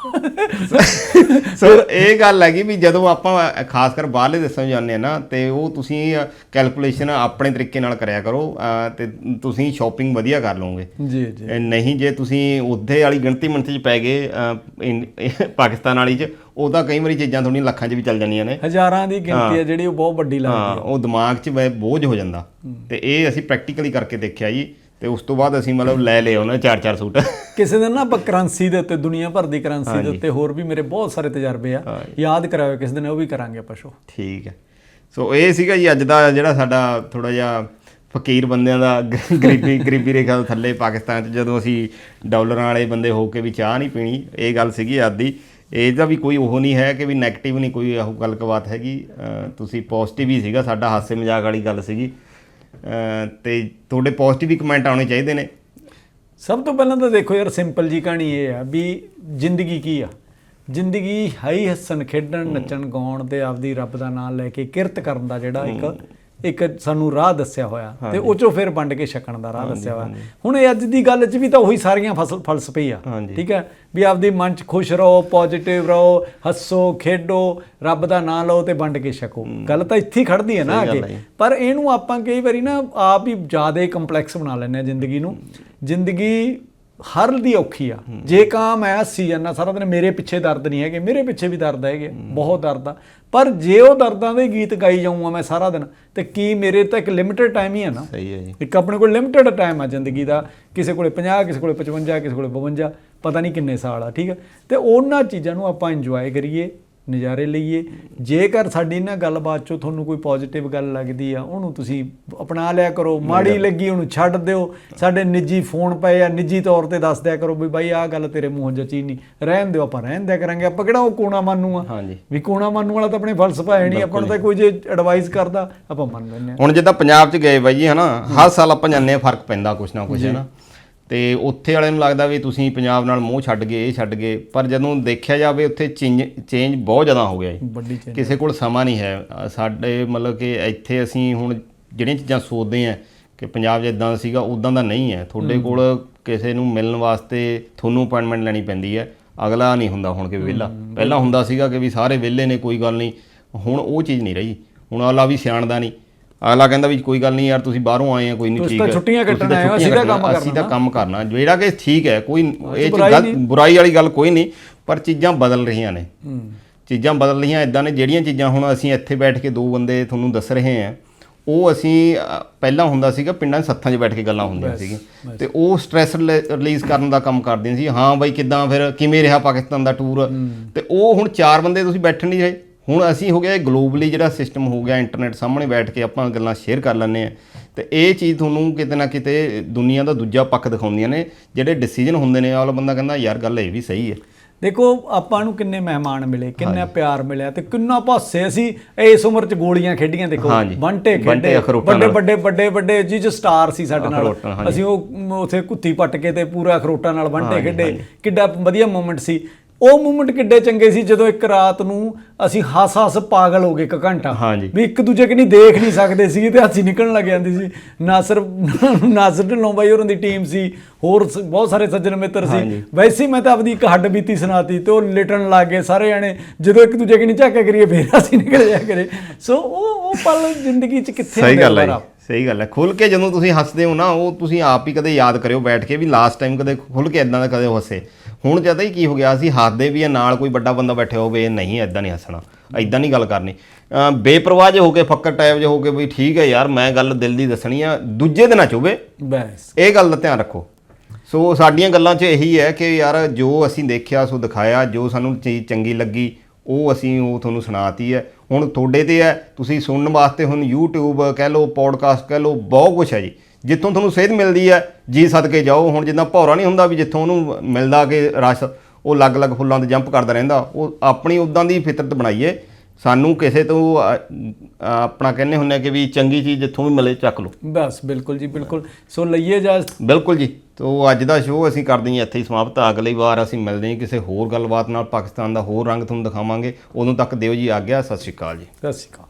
Speaker 2: ਸੋ ਇਹ ਗੱਲ ਹੈਗੀ ਵੀ ਜਦੋਂ ਆਪਾਂ ਖਾਸ ਕਰ ਬਾਹਰਲੇ ਦੇਸ਼ਾਂ ਜਾਂਦੇ ਆ ਨਾ ਤੇ ਉਹ ਤੁਸੀਂ ਕੈਲਕੂਲੇਸ਼ਨ ਆਪਣੇ ਤਰੀਕੇ ਨਾਲ ਕਰਿਆ ਕਰੋ ਤੇ ਤੁਸੀਂ ਸ਼ਾਪਿੰਗ ਵਧੀਆ ਕਰ ਲਓਗੇ।
Speaker 1: ਜੀ ਜੀ।
Speaker 2: ਨਹੀਂ ਜੇ ਤੁਸੀਂ ਉੱਥੇ ਵਾਲੀ ਗਿਣਤੀ ਮਿੰਟ 'ਚ ਪੈ ਗਏ ਪਾਕਿਸਤਾਨ ਵਾਲੀ 'ਚ ਉਹਦਾ ਕਈ ਵਾਰੀ ਚੀਜ਼ਾਂ ਤੁਹਾਡੀਆਂ ਲੱਖਾਂ 'ਚ ਵੀ ਚੱਲ ਜਾਂਦੀਆਂ ਨੇ।
Speaker 1: ਹਜ਼ਾਰਾਂ ਦੀ ਗਿਣਤੀ ਹੈ ਜਿਹੜੀ ਉਹ ਬਹੁਤ ਵੱਡੀ ਲੱਗਦੀ
Speaker 2: ਹਾਂ। ਉਹ ਦਿਮਾਗ 'ਚ ਬੋਝ ਹੋ ਜਾਂਦਾ। ਤੇ ਇਹ ਅਸੀਂ ਪ੍ਰੈਕਟੀਕਲੀ ਕਰਕੇ ਦੇਖਿਆ ਜੀ। ਤੇ ਉਸ ਤੋਂ ਬਾਅਦ ਅਸੀਂ ਮਤਲਬ ਲੈ ਲਏ ਉਹਨਾਂ ਚਾਰ ਚਾਰ ਸੂਟ।
Speaker 1: ਕਿਸੇ ਦਿਨ ਨਾ ਆਪਾਂ ਕਰੰਸੀ ਦੇ ਉੱਤੇ ਦੁਨੀਆ ਭਰ ਦੀ ਕਰੰਸੀ ਦੇ ਉੱਤੇ ਹੋਰ ਵੀ ਮੇਰੇ ਬਹੁਤ ਸਾਰੇ ਤਜਰਬੇ ਆ। ਯਾਦ ਕਰਾਓ ਕਿਸੇ ਦਿਨ ਉਹ ਵੀ ਕਰਾਂਗੇ ਆਪਾਂ ਸ਼ੋ
Speaker 2: ਠੀਕ ਹੈ। ਸੋ ਇਹ ਸੀਗਾ ਜੀ ਅੱਜ ਦਾ ਜਿਹੜਾ ਸਾਡਾ ਥੋੜਾ ਜਿਹਾ ਫਕੀਰ ਬੰਦਿਆਂ ਦਾ ਗਰੀਬੀ ਗਰੀਬੀ ਰੇਖਾ ਤੋਂ ਥੱਲੇ ਪਾਕਿਸਤਾਨ 'ਚ ਜਦੋਂ ਅਸੀਂ ਡਾਲਰਾਂ ਵਾਲੇ ਬੰਦੇ ਹੋ ਕੇ ਵੀ ਚਾਹ ਨਹੀਂ ਪੀਣੀ ਇਹ ਗੱਲ ਸੀਗੀ ਆਦੀ ਇਹਦਾ ਵੀ ਕੋਈ ਉਹ ਨਹੀਂ ਹੈ ਕਿ ਵੀ 네ਗੇਟਿਵ ਨਹੀਂ ਕੋਈ ਉਹ ਗੱਲ ਕਬਾਤ ਹੈਗੀ। ਤੁਸੀਂ ਪੋਜ਼ਿਟਿਵ ਹੀ ਸੀਗਾ ਸਾਡਾ ਹਾਸੇ ਮਜ਼ਾਕ ਵਾਲੀ ਗੱਲ ਸੀਗੀ। ਤੇ ਤੁਹਾਡੇ ਪੋਜ਼ਿਟਿਵ ਕਮੈਂਟ ਆਉਣੇ ਚਾਹੀਦੇ ਨੇ।
Speaker 1: ਸਭ ਤੋਂ ਪਹਿਲਾਂ ਤਾਂ ਦੇਖੋ ਯਾਰ ਸਿੰਪਲ ਜੀ ਕਹਾਣੀ ਇਹ ਆ ਵੀ ਜ਼ਿੰਦਗੀ ਕੀ ਆ? ਜ਼ਿੰਦਗੀ ਹਾਈ ਹੱਸਣ ਖੇਡਣ ਨੱਚਣ ਗਾਉਣ ਤੇ ਆਪਦੀ ਰੱਬ ਦਾ ਨਾਮ ਲੈ ਕੇ ਕਿਰਤ ਕਰਨ ਦਾ ਜਿਹੜਾ ਇੱਕ ਇੱਕ ਸਾਨੂੰ ਰਾਹ ਦੱਸਿਆ ਹੋਇਆ ਤੇ ਉਹ ਚੋਂ ਫਿਰ ਵੰਡ ਕੇ ਛਕਣ ਦਾ ਰਾਹ ਦੱਸਿਆ ਹੋਇਆ। ਹੁਣ ਇਹ ਅੱਜ ਦੀ ਗੱਲ 'ਚ ਵੀ ਤਾਂ ਉਹੀ ਸਾਰੀਆਂ ਫਸਲ ਫਲਸਫੇ ਆ। ਠੀਕ ਹੈ? ਵੀ ਆਪਦੀ ਮਨ 'ਚ ਖੁਸ਼ ਰਹੋ ਪੋਜ਼ਿਟਿਵ ਰਹੋ ਹੱਸੋ ਖੇਡੋ ਰੱਬ ਦਾ ਨਾਮ ਲਓ ਤੇ ਵੰਡ ਕੇ ਛਕੋ। ਗੱਲ ਤਾਂ ਇੱਥੇ ਹੀ ਖੜਦੀ ਹੈ ਨਾ ਅੱਗੇ। ਪਰ ਇਹਨੂੰ ਆਪਾਂ ਕਈ ਵਾਰੀ ਨਾ ਆਪ ਹੀ ਜ਼ਿਆਦਾ ਕੰਪਲੈਕਸ ਬਣਾ ਲੈਂਦੇ ਆ ਜ਼ਿੰਦਗੀ ਨੂੰ। ਜ਼ਿੰਦਗੀ ਹਰ ਦੀ ਔਖੀ ਆ। ਜੇ ਕਾਂ ਮੈਂ ਹੱਸੀ ਜਾਂਦਾ ਸਾਰਾ ਦਿਨ ਮੇਰੇ ਪਿੱਛੇ ਦਰਦ ਨਹੀਂ ਹੈਗੇ ਮੇਰੇ ਪਿੱਛੇ ਵੀ ਦਰਦ ਹੈਗੇ ਬਹੁਤ ਦਰਦ ਆ। ਪਰ ਜੇ ਉਹ ਦਰਦਾਂ ਦੇ ਗੀਤ ਗਾਈ ਜਾਊਂਗਾ ਮੈਂ ਸਾਰਾ ਦਿਨ ਤੇ ਕੀ ਮੇਰੇ ਤਾਂ ਇੱਕ ਲਿਮਿਟਿਡ ਟਾਈਮ ਹੀ ਹੈ ਨਾ।
Speaker 2: ਸਹੀ ਹੈ ਜੀ।
Speaker 1: ਇੱਕ ਆਪਣੇ ਕੋਲ ਲਿਮਿਟਿਡ ਟਾਈਮ ਆ ਜ਼ਿੰਦਗੀ ਦਾ ਕਿਸੇ ਕੋਲੇ 50 ਕਿਸੇ ਕੋਲੇ 55 ਕਿਸੇ ਕੋਲੇ 52 ਪਤਾ ਨਹੀਂ ਕਿੰਨੇ ਸਾਲ ਆ ਠੀਕ ਹੈ ਤੇ ਉਹਨਾਂ ਚੀਜ਼ਾਂ ਨੂੰ ਆਪਾਂ ਇੰਜੋਏ ਕਰੀਏ। ਨਜ਼ਾਰੇ ਲਈਏ। ਜੇਕਰ ਸਾਡੀ ਨਾ ਗੱਲਬਾਤ ਚੋਂ ਤੁਹਾਨੂੰ ਕੋਈ ਪੋਜ਼ਿਟਿਵ ਗੱਲ ਲੱਗਦੀ ਆ ਉਹਨੂੰ ਤੁਸੀਂ ਅਪਣਾ ਲਿਆ ਕਰੋ। ਮਾੜੀ ਲੱਗੀ ਉਹਨੂੰ ਛੱਡ ਦਿਓ। ਸਾਡੇ ਨਿੱਜੀ ਫੋਨ ਪਏ ਆ ਨਿੱਜੀ ਤੌਰ ਤੇ ਦੱਸ ਦਿਆ ਕਰੋ ਵੀ ਬਾਈ ਆਹ ਗੱਲ ਤੇਰੇ ਮੂੰਹੋਂ ਜਚੀ ਨਹੀਂ। ਰਹਿਣ ਦਿਓ ਆਪਾਂ ਰਹਿਣ ਦਿਆ ਕਰਾਂਗੇ। ਆਪਾਂ ਕਿਹੜਾ ਉਹ ਕੋਣਾ ਮੰਨੂ ਆ? ਵੀ ਕੋਣਾ ਮੰਨੂ ਵਾਲਾ ਤਾਂ ਆਪਣੇ ਫਲਸਫਾ ਹੈ ਨਹੀਂ ਆਪਾਂ ਨੂੰ ਤਾਂ ਕੋਈ ਜੇ ਐਡਵਾਈਸ ਕਰਦਾ ਆਪਾਂ ਮੰਨ ਲੈਂਦੇ ਹਾਂ
Speaker 2: ਹੁਣ ਜਿੱਦਾਂ ਪੰਜਾਬ 'ਚ ਗਏ ਬਾਈ ਜੀ ਹਨਾ ਹਰ ਸਾਲ ਆਪਾਂ ਜਾਂਦੇ ਆ ਫ਼ਰਕ ਪੈਂਦਾ ਕੁਛ ਨਾ ਕੁਛ ਹਨਾ। ਤੇ ਉੱਥੇ ਵਾਲਿਆਂ ਨੂੰ ਲੱਗਦਾ ਵੀ ਤੁਸੀਂ ਪੰਜਾਬ ਨਾਲ ਮੋਹ ਛੱਡ ਗਏ ਇਹ ਛੱਡ ਗਏ। ਪਰ ਜਦੋਂ ਦੇਖਿਆ ਜਾਵੇ ਉੱਥੇ ਚੇਂਜ ਬਹੁਤ ਜ਼ਿਆਦਾ ਹੋ ਗਿਆ
Speaker 1: ਚੇਂਜ
Speaker 2: ਕਿਸੇ ਕੋਲ ਸਮਾਂ ਨਹੀਂ ਹੈ। ਸਾਡੇ ਮਤਲਬ ਕਿ ਇੱਥੇ ਅਸੀਂ ਹੁਣ ਜਿਹੜੀਆਂ ਚੀਜ਼ਾਂ ਸੋਚਦੇ ਆ ਕਿ ਪੰਜਾਬ 'ਚ ਇਦਾਂ ਸੀਗਾ ਉਦਾਂ ਦਾ ਨਹੀਂ ਹੈ। ਤੁਹਾਡੇ ਕੋਲ ਕਿਸੇ ਨੂੰ ਮਿਲਣ ਵਾਸਤੇ ਤੁਹਾਨੂੰ ਅਪਾਇੰਟਮੈਂਟ ਲੈਣੀ ਪੈਂਦੀ ਹੈ। ਅਗਲਾ ਨਹੀਂ ਹੁੰਦਾ ਹੁਣ ਕਿ ਵਿਹਲਾ। ਪਹਿਲਾਂ ਹੁੰਦਾ ਸੀਗਾ ਕਿ ਵੀ ਸਾਰੇ ਵਿਹਲੇ ਨੇ ਕੋਈ ਗੱਲ ਨਹੀਂ। ਹੁਣ ਉਹ ਚੀਜ਼ ਨਹੀਂ ਰਹੀ। ਹੁਣ ਅਗਲਾ ਵੀ ਸਿਆਣਦਾ ਨਹੀਂ। ਅਗਲਾ ਕਹਿੰਦਾ ਵੀ ਕੋਈ ਗੱਲ ਨਹੀਂ ਯਾਰ ਤੁਸੀਂ ਬਾਹਰੋਂ ਆਏ ਆ ਕੋਈ ਨਹੀਂ
Speaker 1: ਤੁਸੀਂ
Speaker 2: ਠੀਕ
Speaker 1: ਤਾਂ
Speaker 2: ਹੈ।
Speaker 1: ਛੁੱਟੀਆਂ
Speaker 2: ਤੁਸੀਂ
Speaker 1: ਕੱਟਣ ਆਏ ਹੋ,
Speaker 2: ਛੁੱਟੀਆਂ
Speaker 1: ਅਸੀਂ ਤਾਂ ਕੰਮ
Speaker 2: ਅਸੀਂ ਤਾਂ
Speaker 1: ਕਰਨਾ।
Speaker 2: ਕੰਮ ਕਰਨਾ। ਜਿਹੜਾ ਕਿ ਠੀਕ ਹੈ ਕੋਈ ਇਹ 'ਚ
Speaker 1: ਬੁਰਾਈ।
Speaker 2: ਬੁਰਾਈ ਵਾਲੀ ਗੱਲ ਕੋਈ ਨਹੀਂ ਪਰ ਚੀਜ਼ਾਂ ਬਦਲ ਰਹੀਆਂ ਨੇ।
Speaker 1: ਹੂੰ।
Speaker 2: ਚੀਜ਼ਾਂ ਬਦਲ ਰਹੀਆਂ ਇਦਾਂ ਨੇ ਜਿਹੜੀਆਂ ਚੀਜ਼ਾਂ ਹੁਣ ਅਸੀਂ ਇੱਥੇ ਬੈਠ ਕੇ ਦੋ ਬੰਦੇ ਤੁਹਾਨੂੰ ਦੱਸ ਰਹੇ ਹਾਂ ਉਹ ਅਸੀਂ ਅ, ਪਹਿਲਾਂ ਹੁੰਦਾ ਸੀਗਾ ਪਿੰਡਾਂ 'ਚ ਸੱਥਾਂ 'ਚ ਬੈਠ ਕੇ ਗੱਲਾਂ ਹੁੰਦੀਆਂ ਸੀਗੀਆਂ। ਤੇ ਉਹ ਸਟ੍ਰੈਸ ਰਿਲੀਜ਼ ਕਰਨ ਦਾ ਕੰਮ ਕਰਦੀਆਂ ਸੀ। ਹਾਂ ਬਾਈ ਕਿਦਾਂ ਫਿਰ ਕਿਵੇਂ ਰਿਹਾ ਪਾਕਿਸਤਾਨ ਦਾ ਟੂਰ ਤੇ ਉਹ ਹੁਣ ਚਾਰ ਬੰਦੇ ਤੁਸੀਂ ਬੈਠਣ ਨਹੀਂ ਰਹੇ। ਹੁਣ ਅਸੀਂ ਹੋ ਗਿਆ ਗਲੋਬਲੀ ਜਿਹੜਾ ਸਿਸਟਮ ਹੋ ਗਿਆ ਇੰਟਰਨੈਟ ਸਾਹਮਣੇ ਬੈਠ ਕੇ ਆਪਾਂ ਗੱਲਾਂ ਸ਼ੇਅਰ ਕਰ ਲੈਂਦੇ ਆ ਤੇ ਇਹ ਚੀਜ਼ ਤੁਹਾਨੂੰ ਕਿਤੇ ਨਾ ਕਿਤੇ ਦੁਨੀਆ ਦਾ ਦੂਜਾ ਪੱਖ ਦਿਖਾਉਂਦੀਆਂ ਨੇ ਜਿਹੜੇ ਡਿਸੀਜਨ ਹੁੰਦੇ ਨੇ ਆਲ ਬੰਦਾ ਕਹਿੰਦਾ ਯਾਰ ਗੱਲ ਇਹ ਵੀ ਸਹੀ ਹੈ
Speaker 1: ਦੇਖੋ ਆਪਾਂ ਨੂੰ ਕਿੰਨੇ ਮਹਿਮਾਨ ਮਿਲੇ ਕਿੰਨਾ ਪਿਆਰ ਮਿਲਿਆ ਤੇ ਕਿੰਨਾ ਪਾਸੇ ਅਸੀਂ ਇਸ ਉਮਰ 'ਚ ਗੋਲੀਆਂ ਖੇਡੀਆਂ ਦੇਖੋ। ਬੰਟੇ ਖੇਡੇ ਵੱਡੇ। ਵੱਡੇ ਵੱਡੇ ਵੱਡੇ ਜੀ ਜੋ ਸਟਾਰ ਸੀ ਸਾਡੇ ਨਾਲ। ਅਸੀਂ ਉਹ ਉੱਥੇ ਕੁੱਤੀ ਪੱਟ ਕੇ ਤੇ ਪੂਰਾ ਅਖਰੋਟਾਂ ਨਾਲ ਬੰਟੇ ਖੇਡੇ ਕਿੱਡਾ ਵਧੀਆ ਮੂਮੈਂਟ ਸੀ ਉਹ ਮੂਮੈਂਟ ਕਿੱਡੇ ਚੰਗੇ ਸੀ ਜਦੋਂ ਇੱਕ ਰਾਤ ਨੂੰ ਅਸੀਂ ਹੱਸ ਹੱਸ ਪਾਗਲ ਹੋ ਗਏ ਇੱਕ ਘੰਟਾ।
Speaker 2: ਹਾਂਜੀ।
Speaker 1: ਵੀ ਇੱਕ ਦੂਜੇ ਕਨੀ ਦੇਖ ਨਹੀਂ ਸਕਦੇ ਸੀ ਤੇ ਹੱਸੀ ਨਿਕਲਣ ਲੱਗ ਜਾਂਦੀ ਸੀ। ਨਾਸਰ ਨਾਸਰ ਢਿੱਲੋਂ ਬਾਈ ਹੋਰਾਂ ਦੀ ਟੀਮ ਸੀ ਹੋਰ ਬਹੁਤ ਸਾਰੇ ਸੱਜਣ ਮਿੱਤਰ ਸੀ। ਵੈਸੇ ਮੈਂ ਤਾਂ ਆਪਦੀ ਇੱਕ ਹੱਡ ਬੀਤੀ ਸੁਣਾਤੀ ਤੇ ਉਹ ਲਿਟਣ ਲੱਗ ਗਏ ਸਾਰੇ ਜਾਣੇ। ਜਦੋਂ ਇੱਕ ਦੂਜੇ ਕਨੀ ਝਾਕਿਆ ਕਰੀਏ ਫੇਰ ਅਸੀਂ ਨਿਕਲ ਜਾ ਕਰੇ। ਸੋ ਉਹ ਉਹ ਪਲ ਜ਼ਿੰਦਗੀ 'ਚ ਕਿੱਥੇ
Speaker 2: ਸਹੀ ਗੱਲ ਹੈ ਸਹੀ ਗੱਲ ਹੈ। ਖੁੱਲ ਕੇ ਜਦੋਂ ਤੁਸੀਂ ਹੱਸਦੇ ਹੋ ਨਾ ਉਹ ਤੁਸੀਂ ਆਪ ਹੀ ਕਦੇ ਯਾਦ ਕਰਿਓ ਬੈਠ ਕੇ ਵੀ ਲਾਸਟ ਟਾਈਮ ਕਦੇ ਖੁੱਲ ਕੇ ਇਦਾਂ ਦਾ ਕਦੇ ਹੱਸੇ। ਹੁਣ ਜਦ ਹੀ ਕੀ ਹੋ ਗਿਆ ਅਸੀਂ ਹੱਸਦੇ ਵੀ ਆ ਨਾਲ ਕੋਈ ਵੱਡਾ ਬੰਦਾ ਬੈਠਿਆ ਹੋਵੇ ਨਹੀਂ ਇਦਾਂ ਨਹੀਂ ਹੱਸਣਾ ਇਦਾਂ ਨਹੀਂ ਗੱਲ ਕਰਨੀ। ਬੇਪਰਵਾਹ ਜਿਹੇ ਹੋ ਕੇ ਫੱਕਰ ਟਾਈਪ ਜਿਹੇ ਹੋ ਕੇ ਵੀ ਠੀਕ ਹੈ ਯਾਰ ਮੈਂ ਗੱਲ ਦਿਲ ਦੀ ਦੱਸਣੀ ਆ ਦੂਜੇ ਦੇ ਨਾ ਚੁਭੇ
Speaker 1: ਬਸ।
Speaker 2: ਇਹ ਗੱਲ ਦਾ ਧਿਆਨ ਰੱਖੋ। ਸੋ ਸਾਡੀਆਂ ਗੱਲਾਂ 'ਚ ਇਹੀ ਹੈ ਕਿ ਯਾਰ ਜੋ ਅਸੀਂ ਦੇਖਿਆ ਸੋ ਦਿਖਾਇਆ ਜੋ ਸਾਨੂੰ ਚੀਜ਼ ਚੰਗੀ ਲੱਗੀ ਉਹ ਅਸੀਂ ਉਹ ਤੁਹਾਨੂੰ ਸੁਣਾਤੀ ਹੈ। ਹੁਣ ਤੁਹਾਡੇ ਤੇ ਹੈ ਤੁਸੀਂ ਸੁਣਨ ਵਾਸਤੇ ਹੁਣ YouTube ਕਹਿ ਲਓ ਪੋਡਕਾਸਟ ਕਹਿ ਲਓ ਬਹੁਤ ਕੁਝ ਹੈ ਜੀ। ਜਿੱਥੋਂ ਤੁਹਾਨੂੰ ਸੇਧ ਮਿਲਦੀ ਹੈ ਜੀ ਸਦਕੇ ਜਾਓ। ਹੁਣ ਜਿੱਦਾਂ ਭੌਰਾ ਨਹੀਂ ਹੁੰਦਾ ਵੀ ਜਿੱਥੋਂ ਉਹਨੂੰ ਮਿਲਦਾ ਕਿ ਰਸ ਉਹ ਅਲੱਗ-ਅਲੱਗ ਫੁੱਲਾਂ ਤੇ ਜੰਪ ਕਰਦਾ ਰਹਿੰਦਾ ਉਹ ਆਪਣੀ ਉਦਾਂ ਦੀ ਫਿਤਰਤ ਬਣਾਈਏ। ਸਾਨੂੰ ਕਿਸੇ ਤੋਂ ਆਪਣਾ ਕਹਿੰਦੇ ਹੁੰਦੇ ਆ ਕਿ ਵੀ ਚੰਗੀ ਚੀਜ਼ ਜਿੱਥੋਂ ਵੀ ਮਿਲੇ ਚੱਕ ਲਓ।
Speaker 1: ਬਸ ਬਿਲਕੁਲ ਜੀ ਬਿਲਕੁਲ। ਸੋ ਲਈਏ ਇਜਾਜ਼ਤ।
Speaker 2: ਬਿਲਕੁਲ ਜੀ। ਤੋ ਅੱਜ ਦਾ ਸ਼ੋਅ ਅਸੀਂ ਕਰਦੇ ਹਾਂ ਇੱਥੇ ਹੀ ਸਮਾਪਤ ਅਗਲੀ ਵਾਰ ਅਸੀਂ ਮਿਲਦੇ ਹਾਂ ਕਿਸੇ ਹੋਰ ਗੱਲਬਾਤ ਨਾਲ ਪਾਕਿਸਤਾਨ ਦਾ ਹੋਰ ਰੰਗ ਤੁਹਾਨੂੰ ਦਿਖਾਵਾਂਗੇ। ਉਦੋਂ ਤੱਕ ਦਿਓ ਜੀ ਆਗਿਆ ਸਤਿ ਸ਼੍ਰੀ ਅਕਾਲ ਜੀ।
Speaker 1: ਸਤਿ ਸ਼੍ਰੀ ਅਕਾਲ।